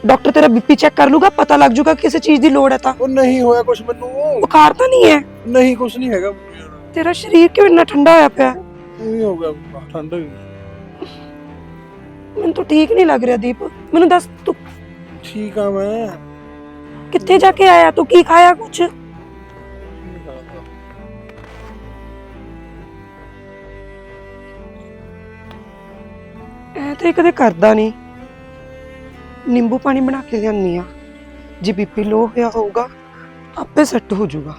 ਡਾਕਟਰ ਤੇਰਾ ਬੀਪੀ ਚੈੱਕ ਕਰ ਲੂਗਾ ਪਤਾ ਲੱਗ ਜਾਊਗਾ ਕਿਸੇ ਚੀਜ਼ ਦੀ ਲੋੜ ਹੈ ਤਾਂ। ਉਹ ਨਹੀਂ ਹੋਇਆ ਕੁਝ ਮੈਨੂੰ। ਬੁਖਾਰ ਤਾਂ ਨਹੀਂ ਹੈ? ਨਹੀਂ ਕੁਝ ਨਹੀਂ ਹੈਗਾ। ਮੈਨੂੰ ਯਾਰ ਤੇਰਾ ਸਰੀਰ ਕਿਉਂ ਇੰਨਾ ਠੰਡਾ ਹੋਇਆ ਪਿਆ? ਉਹ ਹੀ ਹੋ ਗਿਆ ਠੰਡ ਹੋਈ ਮੈਨੂੰ ਤਾਂ ਠੀਕ ਨਹੀਂ ਲੱਗ ਰਿਹਾ ਦੀਪ। ਮੈਨੂੰ ਦੱਸ ਤੂੰ ਠੀਕ ਆ ਮੈਂ। ਕਿੱਥੇ ਜਾ ਕੇ ਆਇਆ? ਤੂੰ ਕੀ ਖਾਇਆ ਕੁਛ? ਐ ਤੇ ਇਹ ਕਦੇ ਕਰਦਾ ਨਹੀਂ। ਨਿੰਬੂ ਪਾਣੀ ਬਣਾ ਕੇ ਲਿਆਨੀ ਆ ਜੇ ਬੀਪੀ ਲੋ ਹੋਇਆ ਹੋਊਗਾ, ਆਪੇ ਸੈੱਟ ਹੋ ਜਾਊਗਾ।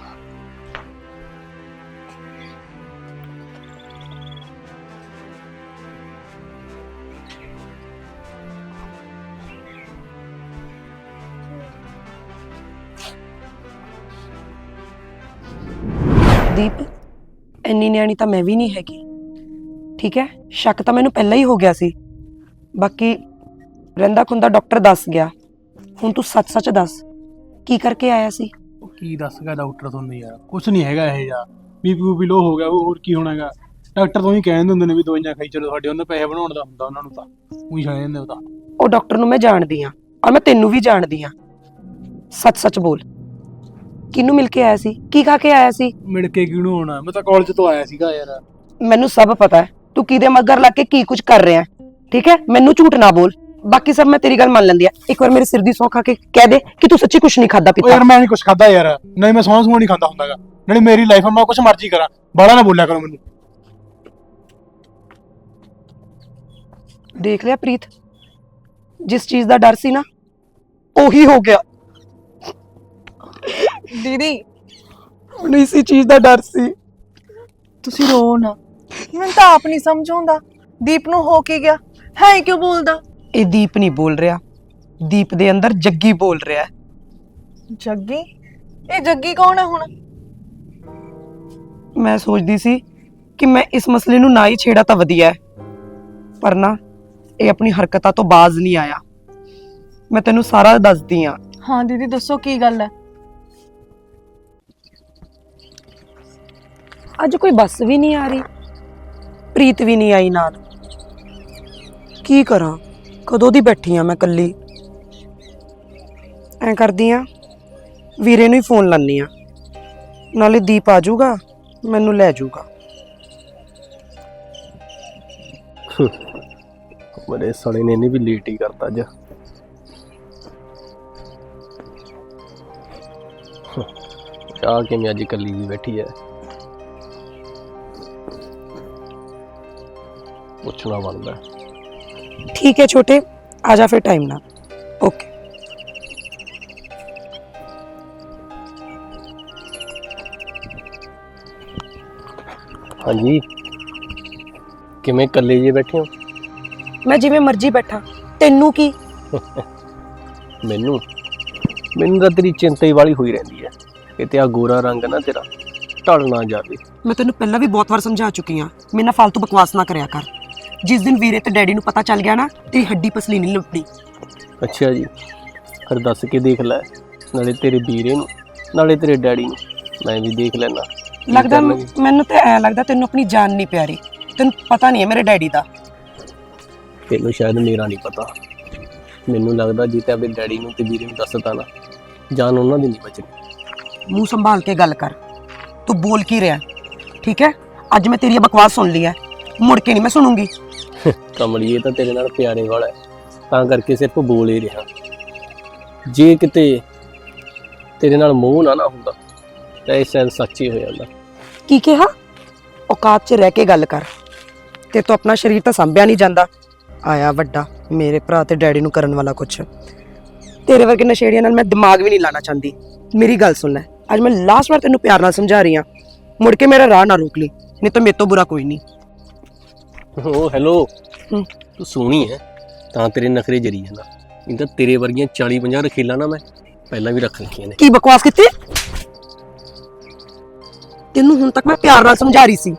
ਦੀਪ, ਇੰਨੀ ਨਿਆਣੀ ਤਾਂ ਮੈਂ ਵੀ ਨਹੀਂ ਹੈਗੀ। ਠੀਕ ਹੈ? ਸ਼ੱਕ ਤਾਂ ਮੈਨੂੰ ਪਹਿਲਾਂ ਹੀ ਹੋ ਗਿਆ ਸੀ। ਬਾਕੀ ਰਹਿੰਦਾ ਖੁੰਦਾ ਡਾਕਟਰ ਦੱਸ ਗਿਆ। ਹੁਣ ਤੂੰ ਸੱਚ ਸੱਚ ਦੱਸ ਕੀ ਕਰਕੇ ਆਇਆ ਸੀ? ਉਹ ਕੀ ਦੱਸਗਾ ਡਾਕਟਰ ਤੁਹਾਨੂੰ ਯਾਰ? ਕੁਝ ਨਹੀਂ ਹੈਗਾ ਇਹ ਯਾਰ। ਬੀਪੀ ਉਪੀ ਲੋ ਹੋ ਗਿਆ ਉਹ ਹੋਰ ਕੀ ਹੋਣਾਗਾ? ਡਾਕਟਰ ਤੋਂ ਹੀ ਕਹਿੰਦੇ ਹੁੰਦੇ ਨੇ ਵੀ ਦਵਾਈਆਂ ਖਾਈ ਚਲੋ ਸਾਡੇ ਉਹਨਾਂ ਪੈਸੇ ਬਣਾਉਣ ਦਾ ਹੁੰਦਾ ਉਹਨਾਂ ਨੂੰ ਤਾਂ। ਉਹੀ ਛਾਏ ਜਾਂਦੇ ਉਹ ਤਾਂ। ਉਹ ਡਾਕਟਰ ਨੂੰ ਮੈਂ ਜਾਣਦੀ ਆ ਔਰ ਮੈਂ ਤੈਨੂੰ ਵੀ ਜਾਣਦੀ ਆ ਸੱਚ ਸੱਚ ਬੋਲ। ਕਿਹਨੂੰ ਮਿਲ ਕੇ ਆਇਆ ਸੀ? ਕੀ ਖਾ ਕੇ ਆਇਆ ਸੀ? ਮਿਲ ਕੇ ਕਿਹਨੂੰ ਆਉਣਾ? ਮੈਂ ਤਾਂ ਕਾਲਜ ਤੋਂ ਆਇਆ ਸੀਗਾ ਯਾਰ। ਮੈਨੂੰ ਸਭ ਪਤਾ ਹੈ। ਤੂੰ ਕਿਹਦੇ ਮਗਰ ਲੱਗ ਕੇ ਕੀ ਕੁਝ ਕਰ ਰਿਹਾ ਹੈ, ਠੀਕ ਹੈ? ਮੈਨੂੰ ਝੂਠ ਨਾ ਬੋਲ। ਬਾਕੀ ਸਭ ਮੈਂ ਤੇਰੀ ਗੱਲ ਮੰਨ ਲੈਂਦੀ ਆ। ਇੱਕ ਵਾਰ ਮੇਰੇ ਸਿਰ ਦੀ ਸੌਂ ਖਾ ਕੇ ਕਹਿ ਦੇ ਕਿ ਤੂੰ ਸੱਚੀ ਕੁਝ ਨਹੀਂ ਖਾਦਾ ਪੀਤਾ ਯਾਰ ਮੈਂ ਨਹੀਂ ਕੁਝ ਖਾਦਾ ਯਾਰ। ਨਹੀਂ ਮੈਂ ਸੌਂ ਸੌਂ ਨਹੀਂ ਖਾਂਦਾ ਹੁੰਦਾਗਾ। ਨਾਲੇ ਮੇਰੀ ਲਾਈਫ ਆ ਮੈਂ ਕੁਝ ਮਰਜ਼ੀ ਕਰਾਂ। ਬਾਲਾ ਨਾ ਬੋਲਿਆ ਕਰੋ ਮੈਨੂੰ। ਦੇਖ ਲਿਆ ਪ੍ਰੀਤ ਜਿਸ ਚੀਜ਼ ਦਾ ਡਰ ਸੀ ਨਾ ਉਹੀ ਹੋ ਗਿਆ। ਦੀਦੀ। ਮੈਨੂੰ ਇਸੇ ਚੀਜ਼ ਦਾ ਡਰ ਸੀ। ਤੁਸੀਂ ਰੋ ਨਾ। ਮੈਨੂੰ ਤਾਂ ਆਪ ਨਹੀਂ ਸਮਝ ਆਉਂਦਾ। ਦੀਪ ਨੂੰ ਹੋ ਕੇ ਗਿਆ? ਹੈ ਕਿਉਂ ਬੋਲਦਾ? ਇਹ ਦੀਪ ਨਹੀਂ ਬੋਲ ਰਿਹਾ। ਦੀਪ ਦੇ ਅੰਦਰ ਜੱਗੀ ਬੋਲ ਰਿਹਾ ਹੈ। ਜੱਗੀ? ਇਹ ਜੱਗੀ ਕੌਣ ਹੈ ਹੁਣ? ਮੈਂ ਸੋਚਦੀ ਸੀ ਕਿ ਮੈਂ ਇਸ ਮਸਲੇ ਨੂੰ ਨਾ ਹੀ ਛੇੜਾ ਤਾਂ ਵਧੀਆ ਹੈ। ਪਰ ਨਾ ਇਹ ਆਪਣੀ ਹਰਕਤਾਂ ਤੋਂ ਬਾਜ਼ ਨਹੀਂ ਆਇਆ। ਮੈਂ ਤੈਨੂੰ ਸਾਰਾ ਦੱਸਦੀ ਆ ਹਾਂ ਦੀਦੀ ਦੱਸੋ ਕੀ ਗੱਲ ਹੈ? ਅੱਜ ਕੋਈ ਬੱਸ ਵੀ ਨਹੀਂ ਆ ਰਹੀ। ਪ੍ਰੀਤ ਵੀ ਨਹੀਂ ਆਈ ਨਾਲ। ਕੀ ਕਰਾਂ? ਕਦੋਂ ਦੀ ਬੈਠੀ ਆ ਮੈਂ ਇਕੱਲੀ? ਐ ਕਰਦੀ ਆ, ਵੀਰੇ ਨੂੰ ਹੀ ਫੋਨ ਲਾਨੀ ਆ। ਨਾਲੇ ਦੀਪ ਆ ਜਾਊਗਾ, ਮੈਨੂੰ ਲੈ ਜਾਊਗਾ। ਬੜੇ ਸਾਲੇ ਨੇ, ਇਹਨੇ ਵੀ ਲੇਟ ਹੀ ਕਰਤਾ ਅੱਜ। ਆ ਕੇ ਅੱਜ ਇਕੱਲੀ ਜੀ ਬੈਠੀ ਐ? ਪੁੱਛਣਾ ਬਣਦਾ। ਠੀਕ ਹੈ ਛੋਟੇ ਆ ਜਾ ਫਿਰ ਟਾਈਮ ਨਾਲ। ਓਕੇ ਹਾਂਜੀ। ਕਿਵੇਂ ਇਕੱਲੇ ਜੇ ਬੈਠੇ ਹੋ? ਮੈਂ ਜਿਵੇਂ ਮਰਜ਼ੀ ਬੈਠਾ। ਤੈਨੂੰ ਕੀ? ਮੈਨੂੰ? ਮੈਨੂੰ ਤਾਂ ਤੇਰੀ ਚਿੰਤਾ ਹੀ ਵਾਲੀ ਹੋਈ ਰਹਿੰਦੀ ਐ ਕਿਤੇ ਆ ਗੋਰਾ ਰੰਗ ਨਾ ਤੇਰਾ ਢਲ ਨਾ ਜਾਵੇ। ਮੈਂ ਤੈਨੂੰ ਪਹਿਲਾਂ ਵੀ ਬਹੁਤ ਵਾਰ ਸਮਝਾ ਚੁੱਕੀ ਆ ਮੇਰੇ ਨਾਲ ਫालतू ਬਕਵਾਸ ਨਾ ਕਰਿਆ ਕਰ। ਜਿਸ ਦਿਨ ਵੀਰੇ ਤੇ ਡੈਡੀ ਨੂੰ ਪਤਾ ਚੱਲ ਗਿਆ ਨਾ ਤੇਰੀ ਹੱਡੀ ਪਸਲੀ ਨਹੀਂ ਲੱਭਣੀ ਅੱਛਾ ਜੀ ਫਿਰ ਦੱਸ ਕੇ ਦੇਖ ਲੈ ਨਾਲੇ ਤੇਰੇ ਵੀਰੇ ਨੂੰ ਨਾਲੇ ਤੇਰੇ ਡੈਡੀ ਨੂੰ ਮੈਂ ਵੀ ਦੇਖ ਲੈਣਾ ਲੱਗਦਾ ਮੈਨੂੰ ਤੇ ਐ ਲੱਗਦਾ ਤੈਨੂੰ ਆਪਣੀ ਜਾਨ ਨਹੀਂ ਪਿਆਰੀ ਤੈਨੂੰ ਪਤਾ ਨਹੀਂ ਹੈ ਮੇਰੇ ਡੈਡੀ ਦਾ। ਤੈਨੂੰ ਸ਼ਾਇਦ ਮੇਰਾ ਨਹੀਂ ਪਤਾ। ਮੈਨੂੰ ਲੱਗਦਾ ਜੇ ਤੇ ਆਪਣੇ ਡੈਡੀ ਨੂੰ ਤੇ ਵੀਰੇ ਨੂੰ ਦੱਸਤਾ ਨਾ ਜਾਨ ਉਹਨਾਂ ਦੀ ਨਹੀਂ ਬਚਣੀ। ਮੂੰਹ ਸੰਭਾਲ ਕੇ ਗੱਲ ਕਰ ਤੂੰ ਬੋਲ ਕੀ ਰਿਹਾ ਠੀਕ ਹੈ? ਅੱਜ ਮੈਂ ਤੇਰੀ ਬਕਵਾਸ ਸੁਣ ਲਈ ਹੈ ਮੁੜ ਕੇ ਨਹੀਂ ਮੈਂ ਸੁਣੂੰਗੀ। ਕਮਲੀਏ ਤਾਂ ਤੇਰੇ ਨਾਲ ਪਿਆਰੇ ਵਾਲਾ ਤਾਂ ਕਰਕੇ ਸਿਰਫ ਬੋਲ ਹੀ ਰਿਹਾ। ਜੇ ਕਿਤੇ ਤੇਰੇ ਨਾਲ ਮੋਹ ਨਾ ਨਾ ਹੁੰਦਾ, ਤਾਂ ਇਹ ਸ਼ਾਇਦ ਸੱਚ ਹੋ ਜਾਂਦਾ। ਕੀ ਕਿਹਾ? ਔਕਾਤ 'ਚ ਰਹਿ ਕੇ ਗੱਲ ਕਰ। ਤੇ ਤੂੰ ਆਪਣਾ ਸਰੀਰ ਤਾਂ ਸੰਭਿਆ ਨਹੀਂ ਜਾਂਦਾ। ਆਇਆ ਵੱਡਾ, ਮੇਰੇ ਭਰਾ ਤੇ ਡੈਡੀ ਨੂੰ ਕਰਨ ਵਾਲਾ ਕੁਛ। ਤੇਰੇ ਵਰਗੇ ਨਸ਼ੇੜੀਆਂ ਨਾਲ ਮੈਂ ਦਿਮਾਗ ਵੀ ਨਹੀਂ ਲਾਣਾ ਚਾਹੁੰਦੀ। ਮੇਰੀ ਗੱਲ ਸੁਣ ਲੈ, ਅੱਜ ਮੈਂ ਲਾਸਟ ਵਾਰ ਤੈਨੂੰ ਪਿਆਰ ਨਾਲ ਸਮਝਾ ਰਹੀ ਹਾਂ। ਮੁੜ ਕੇ ਮੇਰਾ ਰਾਹ ਨਾ ਰੋਕ ਲਈ, ਨਹੀਂ ਤਾਂ ਮੇਰੇ ਤੋਂ ਬੁਰਾ ਕੋਈ ਨਹੀਂ। ਓ ਹੈਲੋ। ਤੂੰ ਸੋਹਣੀ ਹੈ ਤਾਂ ਤੇਰੇ ਨਖਰੇ ਜਰੀ ਜਾਂਦਾ। ਇਹ ਤਾਂ ਤੇਰੇ ਵਰਗੀਆਂ 40 50 ਰਖੀਲਾ ਨਾ ਮੈਂ ਪਹਿਲਾਂ ਵੀ ਰੱਖ ਰੱਖੀਆਂ ਨੇ। ਕੀ ਬਕਵਾਸ ਕੀਤੀ? ਤੈਨੂੰ ਹੁਣ ਤੱਕ ਮੈਂ ਪਿਆਰ ਨਾਲ ਸਮਝਾ ਰਹੀ ਸੀ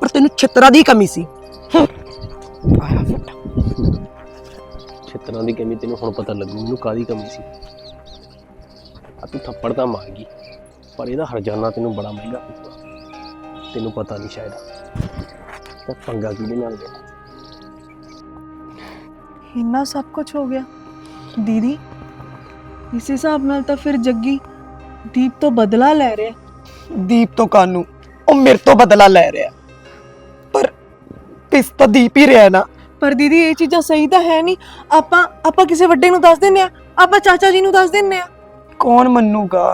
ਪਰ ਤੈਨੂੰ ਛਿੱਤਰਾ ਦੀ ਕਮੀ ਸੀ। ਆਇਆ ਫੁੱਟਾ। ਛਿੱਤਰਾਂ ਦੀ ਕਮੀ ਤੈਨੂੰ ਹੁਣ ਪਤਾ ਲੱਗੂ ਮੈਨੂੰ ਕਾਦੀ ਕਮੀ ਸੀ। ਆ ਤੂੰ ਥੱਪੜ ਤਾਂ ਮਾਰ ਗਈ ਪਰ ਇਹਦਾ ਹਰਜਾਨਾ ਤੈਨੂੰ ਬੜਾ ਮਹਿੰਗਾ ਪਊਗਾ। ਤੈਨੂੰ ਪਤਾ ਨਹੀਂ ਸ਼ਾਇਦ। ਤਾਂ ਪੰਗਾ ਕਿਹਦੇ ਨਾਲ ਗਿਆ ਇੰਨਾ ਸਭ ਕੁਝ ਹੋ ਗਿਆ ਦੀਦੀ ਇਸ ਹਿਸਾਬ ਨਾਲ ਤਾਂ ਫਿਰ ਜੱਗੀ ਦੀਪ ਤੋਂ ਬਦਲਾ ਲੈ ਰਿਹਾ ਦੀਪ ਤੋਂ ਕਾਨੂੰ ਉਹ ਮੇਰੇ ਤੋਂ ਬਦਲਾ ਲੈ ਰਿਹਾ ਪਰ ਕਿਸ ਤਾਂ ਦੀਪ ਹੀ ਰਿਹਾ ਨਾ ਪਰ ਦੀਦੀ ਇਹ ਚੀਜ਼ਾਂ ਸਹੀ ਤਾਂ ਹੈ ਨਹੀਂ ਆਪਾਂ ਆਪਾਂ ਕਿਸੇ ਵੱਡੇ ਨੂੰ ਦੱਸ ਦਿੰਨੇ ਆ ਆਪਾਂ ਚਾਚਾ ਜੀ ਨੂੰ ਦੱਸ ਦਿੰਨੇ ਆ ਕੌਣ ਮੰਨੂਗਾ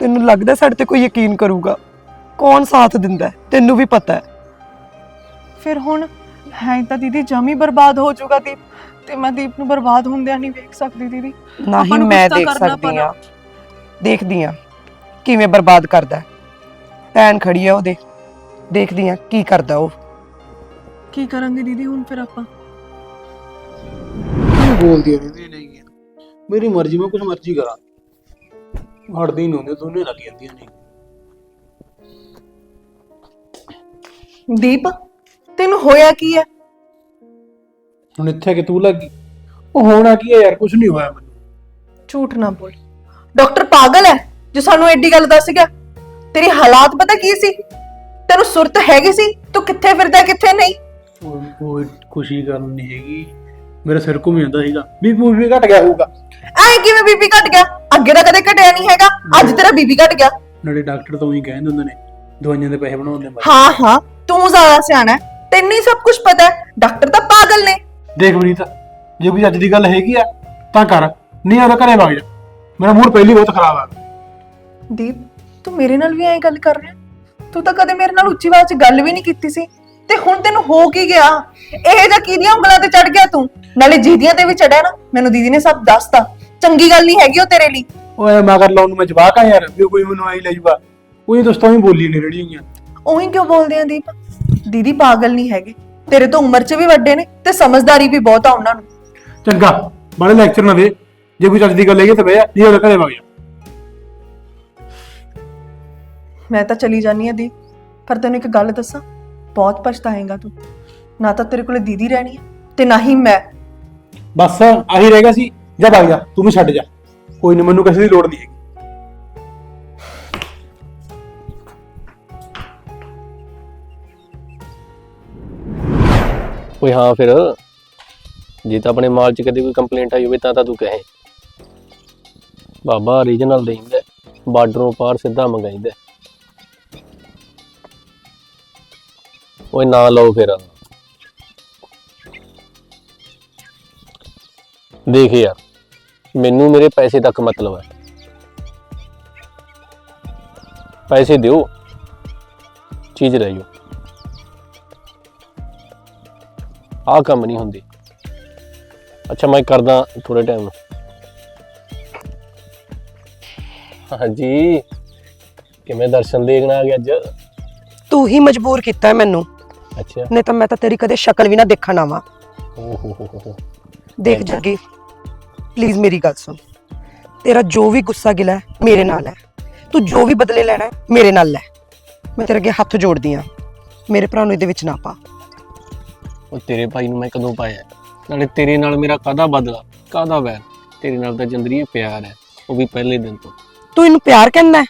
ਤੈਨੂੰ ਲੱਗਦਾ ਸਾਡੇ ਤੇ ਕੋਈ ਯਕੀਨ ਕਰੂਗਾ ਕੌਣ ਸਾਥ ਦਿੰਦਾ ਹੈ? ਤੈਨੂੰ ਵੀ ਪਤਾ ਹੈ ਫਿਰ ਹੁਣ ਹੈ ਤਾਂ ਦੀਦੀ ਜਮੀ ਬਰਬਾਦ ਹੋ ਜਾਊਗਾ ਦੀਪ। ਤੇ ਮੈਂ ਦੀਪ ਨੂੰ ਬਰਬਾਦ ਹੁੰਦਿਆਂ ਨਹੀਂ ਵੇਖ ਸਕਦੀ ਦੀਦੀ। ਨਾ ਹੀ ਆਪਾਂ ਨੂੰ ਮੈਂ ਦੇਖ ਸਕਦੀ। ਆ ਦੇਖਦੀ ਆ ਕਿਵੇਂ ਬਰਬਾਦ ਕਰਦਾ ਹੈ। ਭੈਣ ਖੜੀ ਆ ਉਹਦੇ। ਦੇਖਦੀ ਆ ਕੀ ਕਰਦਾ ਉਹ। ਕੀ ਕਰਾਂਗੇ ਦੀਦੀ ਹੁਣ ਫਿਰ ਆਪਾਂ? ਕੀ ਬੋਲਦੀਆਂ ਰਹਿੰਦੀਆਂ ਨੇਗੀਆਂ ਮੇਰੀ ਮਰਜ਼ੀ ਮੈਂ ਕੁਝ ਮਰਜ਼ੀ ਕਰਾਂ। ਹਟਦੀ ਨਹੀਂ ਹੁੰਦੀ ਦੋਨੇ ਲੱਗ ਜਾਂਦੀਆਂ ਨੇ। ਦੀਪ? ਤੈਨੂੰ ਹੋਇਆ ਕੀ ਹੈ ਹੁਣ ਇੱਥੇ ਕਿ ਤੂੰ ਲੱਗੀ? ਉਹ ਹੋਣਾ ਕੀ ਹੈ ਯਾਰ ਕੁਝ ਨਹੀਂ ਹੋਇਆ ਮੈਨੂੰ। ਝੂਠ ਨਾ ਬੋਲ। ਡਾਕਟਰ ਪਾਗਲ ਹੈ ਜੋ ਸਾਨੂੰ ਐਡੀ ਗੱਲ ਦੱਸ ਗਿਆ। ਤੇਰੀ ਹਾਲਾਤ ਪਤਾ ਕੀ ਸੀ? ਤੈਨੂੰ ਸੁਰਤ ਹੈਗੀ ਸੀ? ਤੂੰ ਕਿੱਥੇ ਫਿਰਦਾ ਕਿੱਥੇ ਨਹੀਂ? ਉਹ ਖੁਸ਼ੀ ਗੱਲ ਨਹੀਂ ਹੈਗੀ। ਮੇਰਾ ਸਿਰ ਘੁੰਮ ਜਾਂਦਾ ਸੀਗਾ। ਵੀ ਘਟ ਗਿਆ ਹੋਊਗਾ। ਐ ਕਿਵੇਂ ਬੀਪੀ ਘਟ ਗਿਆ? ਅੱਗੇ ਤਾਂ ਕਦੇ ਘਟਿਆ ਨਹੀਂ ਹੈਗਾ। ਅੱਜ ਤੇਰਾ ਬੀਪੀ ਘਟ ਗਿਆ। ਨਾਲੇ ਡਾਕਟਰ ਤਾਂ ਉਹੀ ਕਹਿੰਦੇ ਹੁੰਦੇ ਨੇ ਦਵਾਈਆਂ ਦੇ ਪੈਸੇ ਬਣਾਉਣ ਦੇ ਮਾਰੇ ਹਾਂ ਹਾਂ ਤੂੰ ਜ਼ਿਆਦਾ ਸਿਆਣਾ ਹੈ। ਤੈਨੂੰ ਹੀ ਸਭ ਕੁਝ ਪਤਾ ਹੈ। ਡਾਕਟਰ ਤਾਂ ਪਾਗਲ ਨੇ। ਦੇਖ ਵਨੀਤ ਜੇ ਕੋਈ ਅੱਜ ਦੀ ਗੱਲ ਹੈਗੀ ਆ ਤਾਂ ਕਰ। ਨਹੀਂ ਉਹਦਾ ਘਰੇ ਵਗ ਜਾ। ਮੇਰਾ ਮੂਡ ਪਹਿਲੀ ਬਹੁਤ ਖਰਾਬ ਆ। ਦੀਪ ਤੂੰ ਮੇਰੇ ਨਾਲ ਵੀ ਐਂ ਗੱਲ ਕਰ ਰਿਹਾ ਤੂੰ ਤਾਂ ਕਦੇ ਮੇਰੇ ਨਾਲ ਉੱਚੀ ਆਵਾਜ਼ 'ਚ ਗੱਲ ਵੀ ਨਹੀਂ ਕੀਤੀ ਸੀ। ਤੇ ਹੁਣ ਤੈਨੂੰ ਹੋ ਕੀ ਗਿਆ? ਇਹ ਜਾਂ ਕਿਹਦੀਆਂ ਉਂਗਲਾਂ ਤੇ ਚੜ ਗਿਆ ਤੂੰ? ਨਾਲੇ ਜੀਦੀਆਂ ਤੇ ਵੀ ਚੜਿਆ ਨਾ ਮੈਨੂੰ ਦੀਦੀ ਨੇ ਸਭ ਦੱਸਤਾ। ਚੰਗੀ ਗੱਲ ਨਹੀਂ ਹੈਗੀ ਉਹ ਤੇਰੇ ਲਈ। ਓਏ ਮਗਰ ਲਾਉਣ ਨੂੰ ਮੈਂ ਜਵਾਕ ਆ ਯਾਰ ਵੀ ਕੋਈ ਮੈਨੂੰ ਆਈ ਲੈ ਜੂਗਾ। ਉਹੀ ਦੋਸਤਾਂ ਵੀ ਬੋਲੀ ਨੇ ਰੜੀ ਹੋਈਆਂ। ਉਹੀ ਕਿਉਂ ਬੋਲਦੇ ਆ ਦੀਪ? ਦੀਦੀ ਪਾਗਲ ਨਹੀਂ ਹੈਗੇ। ਤੇਰੇ ਤੋਂ ਉਮਰ 'ਚ ਵੀ ਵੱਡੇ ਨੇ ਤੇ ਸਮਝਦਾਰੀ ਵੀ ਬਹੁਤ ਆ ਉਹਨਾਂ ਨੂੰ। ਚੰਗਾ ਬੜੇ ਲੈਕਚਰ ਨਾ ਦੇ। ਜੇ ਕੋਈ ਚੱਜ ਦੀ ਗੱਲ ਹੈਗੀ ਤਾਂ ਜਾ ਨਹੀਂ ਉਹਦੇ ਘਰੇ ਵਗ ਜਾ। ਮੈਂ ਤਾਂ ਚਲੀ ਜਾਨੀ ਆ ਦੀ ਪਰ ਤੈਨੂੰ ਇੱਕ ਗੱਲ ਦੱਸਾਂ ਬਹੁਤ ਪਛਤਾਏਂਗਾ ਤੂੰ। ਨਾ ਤਾਂ ਤੇਰੇ ਕੋਲੇ ਦੀਦੀ ਰਹਿਣੀ ਹੈ ਤੇ ਨਾ ਹੀ ਮੈਂ। ਬਸ ਆਹੀ ਰਹਿ ਗਿਆ ਸੀ ਜਾ ਵਗ ਜਾ ਤੂੰ ਵੀ ਛੱਡ ਜਾ। ਕੋਈ ਨਹੀਂ ਮੈਨੂੰ ਕਿਸੇ ਦੀ ਲੋੜ ਨਹੀਂ ਹੈਗੀ। ਕੋਈ ਹਾਂ ਫਿਰ, ਜੇ ਤਾਂ ਆਪਣੇ ਮਾਲ 'ਚ ਕਦੇ ਕੋਈ ਕੰਪਲੇਂਟ ਆਈ ਹੋਵੇ ਤਾਂ ਤਾਂ ਤੂੰ ਕਹੇ। ਬਾਬਾ ਰੀਜਨਲ ਦੇਈਂਦਾ, ਬਾਰਡਰੋਂ ਪਾਰ ਸਿੱਧਾ ਮੰਗਾਈਂਦਾ। ਓਏ ਨਾ ਲਓ ਫਿਰ। ਦੇਖ ਯਾਰ, ਮੈਨੂੰ ਮੇਰੇ ਪੈਸੇ ਤੱਕ ਮਤਲਬ ਹੈ। ਪੈਸੇ ਦਿਓ, ਚੀਜ਼ ਲੈ ਜਾਓ ਆਹ ਕੰਮ ਨਹੀਂ ਹੁੰਦੇ। ਅੱਛਾ ਮੈਂ ਕਰਦਾ ਥੋੜੇ ਟਾਈਮ ਨੂੰ। ਹਾਂਜੀ। ਕਿਵੇਂ ਦਰਸ਼ਨ ਦੇਖਣਾ ਆ ਗਿਆ ਅੱਜ? ਤੂੰ ਹੀ ਮਜਬੂਰ ਕੀਤਾ ਹੈ ਮੈਨੂੰ। ਅੱਛਾ। ਨਹੀਂ ਤਾਂ ਮੈਂ ਤਾਂ ਤੇਰੀ ਕਦੇ ਸ਼ਕਲ ਵੀ ਨਾ ਦੇਖਣ ਆਵਾਂ। ਦੇਖ ਜੱਗੀ ਪਲੀਜ਼ ਮੇਰੀ ਗੱਲ ਸੁਣ। ਤੇਰਾ ਜੋ ਵੀ ਗੁੱਸਾ ਗਿਲਾ ਹੈ ਮੇਰੇ ਨਾਲ ਹੈ। ਤੂੰ ਜੋ ਵੀ ਬਦਲੇ ਲੈਣਾ ਹੈ ਮੇਰੇ ਨਾਲ ਲੈ। ਮੈਂ ਤੇਰੇ ਅੱਗੇ ਹੱਥ ਜੋੜਦੀ ਆ ਮੇਰੇ ਭਰਾ ਨੂੰ ਇਹਦੇ ਵਿੱਚ ਨਾ ਪਾ। ਉਹ ਤੇਰੇ ਭਾਈ ਨੂੰ ਮੈਂ ਕਦੋਂ ਪਾਇਆ? ਨਾਲੇ ਤੇਰੇ ਨਾਲ ਮੇਰਾ ਕਾਹਦਾ ਬਦਲਾ? ਕਾਹਦਾ ਵੈਰ? ਤੇਰੇ ਨਾਲ ਤਾਂ ਜੰਦਰੀ ਪਿਆਰ ਹੈ ਉਹ ਵੀ ਪਹਿਲੇ ਦਿਨ ਤੋਂ। ਤੂੰ ਇਹਨੂੰ ਪਿਆਰ ਕਹਿੰਦਾ ਹੈ?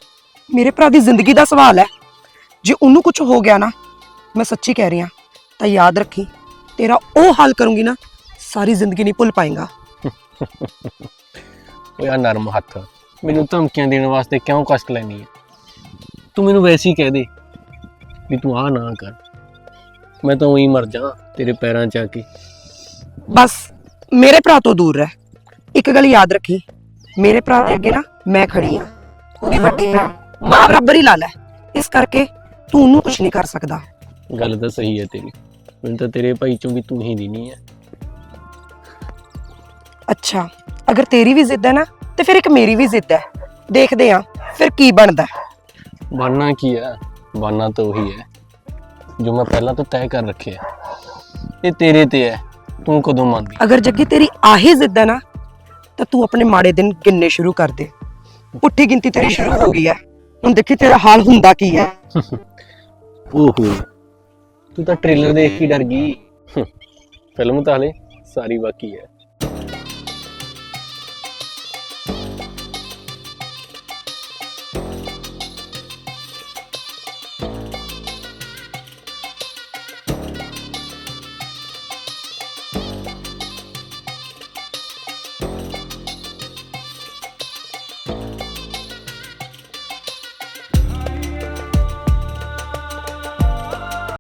ਮੇਰੇ ਭਰਾ ਦੀ ਜ਼ਿੰਦਗੀ ਦਾ ਸਵਾਲ ਹੈ। ਜੇ ਉਹਨੂੰ ਕੁਝ ਹੋ ਗਿਆ ਨਾ ਮੈਂ ਸੱਚੀ ਕਹਿ ਰਹੀ ਹਾਂ ਤਾਂ ਯਾਦ ਰੱਖੀ ਤੇਰਾ ਉਹ ਹਾਲ ਕਰੂੰਗੀ ਨਾ ਸਾਰੀ ਜ਼ਿੰਦਗੀ ਨਹੀਂ ਭੁੱਲ ਪਾਏਗਾ। ਓਏ ਆ ਨਰਮ ਹੱਥ। ਮੈਨੂੰ ਧਮਕੀਆਂ ਦੇਣ ਵਾਸਤੇ ਕਿਉਂ ਕਸ਼ਟ ਲੈਣੀ ਹੈ? ਤੂੰ ਮੈਨੂੰ ਵੈਸੇ ਹੀ ਕਹਿ ਦੇ ਵੀ ਤੂੰ ਆ ਨਾ ਕਰ। ਮੈਂ ਤਾਂ ਉਹੀ ਮਰ ਜਾ ਤੇਰੇ ਪੈਰਾਂ 'ਚ ਆ ਕੇ। ਬਸ ਮੇਰੇ ਭਰਾ ਤੋਂ ਦੂਰ ਰਹਿ। ਇੱਕ ਗੱਲ ਯਾਦ ਰੱਖੀ ਮੇਰੇ ਭਰਾ ਦੇ ਅੱਗੇ ਨਾ ਮੈਂ ਖੜੀ ਆ। ਉਹਦੀ ਵੱਡੀ ਭਰਾ ਮਾਂ ਬਰਾਬਰ ਹੀ ਲਾ ਲੈ। ਇਸ ਕਰਕੇ ਤੂੰ ਉਹਨੂੰ ਕੁਝ ਨਹੀਂ ਕਰ ਸਕਦਾ। ਗੱਲ ਤਾਂ ਸਹੀ ਹੈ ਤੇਰੀ। ਮੈਨੂੰ ਤਾਂ ਤੇਰੇ ਭਾਈ ਚੋਂ ਵੀ ਤੂੰ ਹੀ ਦੇਣੀ ਹੈ। ਅੱਛਾ ਅਗਰ ਤੇਰੀ ਵੀ ਜ਼ਿੱਦ ਹੈ ਨਾ ਤੇ ਫਿਰ ਇੱਕ ਮੇਰੀ ਵੀ ਜ਼ਿੱਦ ਹੈ। ਦੇਖਦੇ ਆ ਫਿਰ ਕੀ ਬਣਦਾ ਹੈ। ਬਣਨਾ ਕੀ ਹੈ? ਬਣਨਾ ਤਾਂ ਉਹੀ ਹੈ। ਜੋ ਮੈਂ ਪਹਿਲਾਂ ਤੋਂ ਤੈਅ ਕਰ ਰੱਖਿਆ ਇਹ ਤੇਰੇ ਤੇ ਹੈ। ਤੂੰ ਕਦੋਂ ਮੰਨਦੀ? ਅਗਰ ਜੱਗੀ ਤੇਰੀ ਆਹੀ ਜ਼ਿੱਦ ਹੈ ਨਾ ਤਾਂ ਤੂੰ ਆਪਣੇ ਮਾੜੇ ਦਿਨ ਗਿਣਨੇ ਸ਼ੁਰੂ ਕਰ ਦੇ। ਪੁੱਠੀ ਗਿਣਤੀ ਤੇਰੀ ਸ਼ੁਰੂ ਹੋ ਗਈ ਹੈ। ਹੁਣ ਦੇਖੀ ਤੇਰਾ ਹਾਲ ਹੁੰਦਾ ਕੀ ਹੈ। ਓਹੋ। ਤੂੰ ਤਾਂ ਟ੍ਰੇਲਰ ਦੇਖ ਕੇ ਡਰ ਗਈ। ਫਿਲਮ ਤਾਂ ਹਲੇ ਸਾਰੀ ਬਾਕੀ ਹੈ।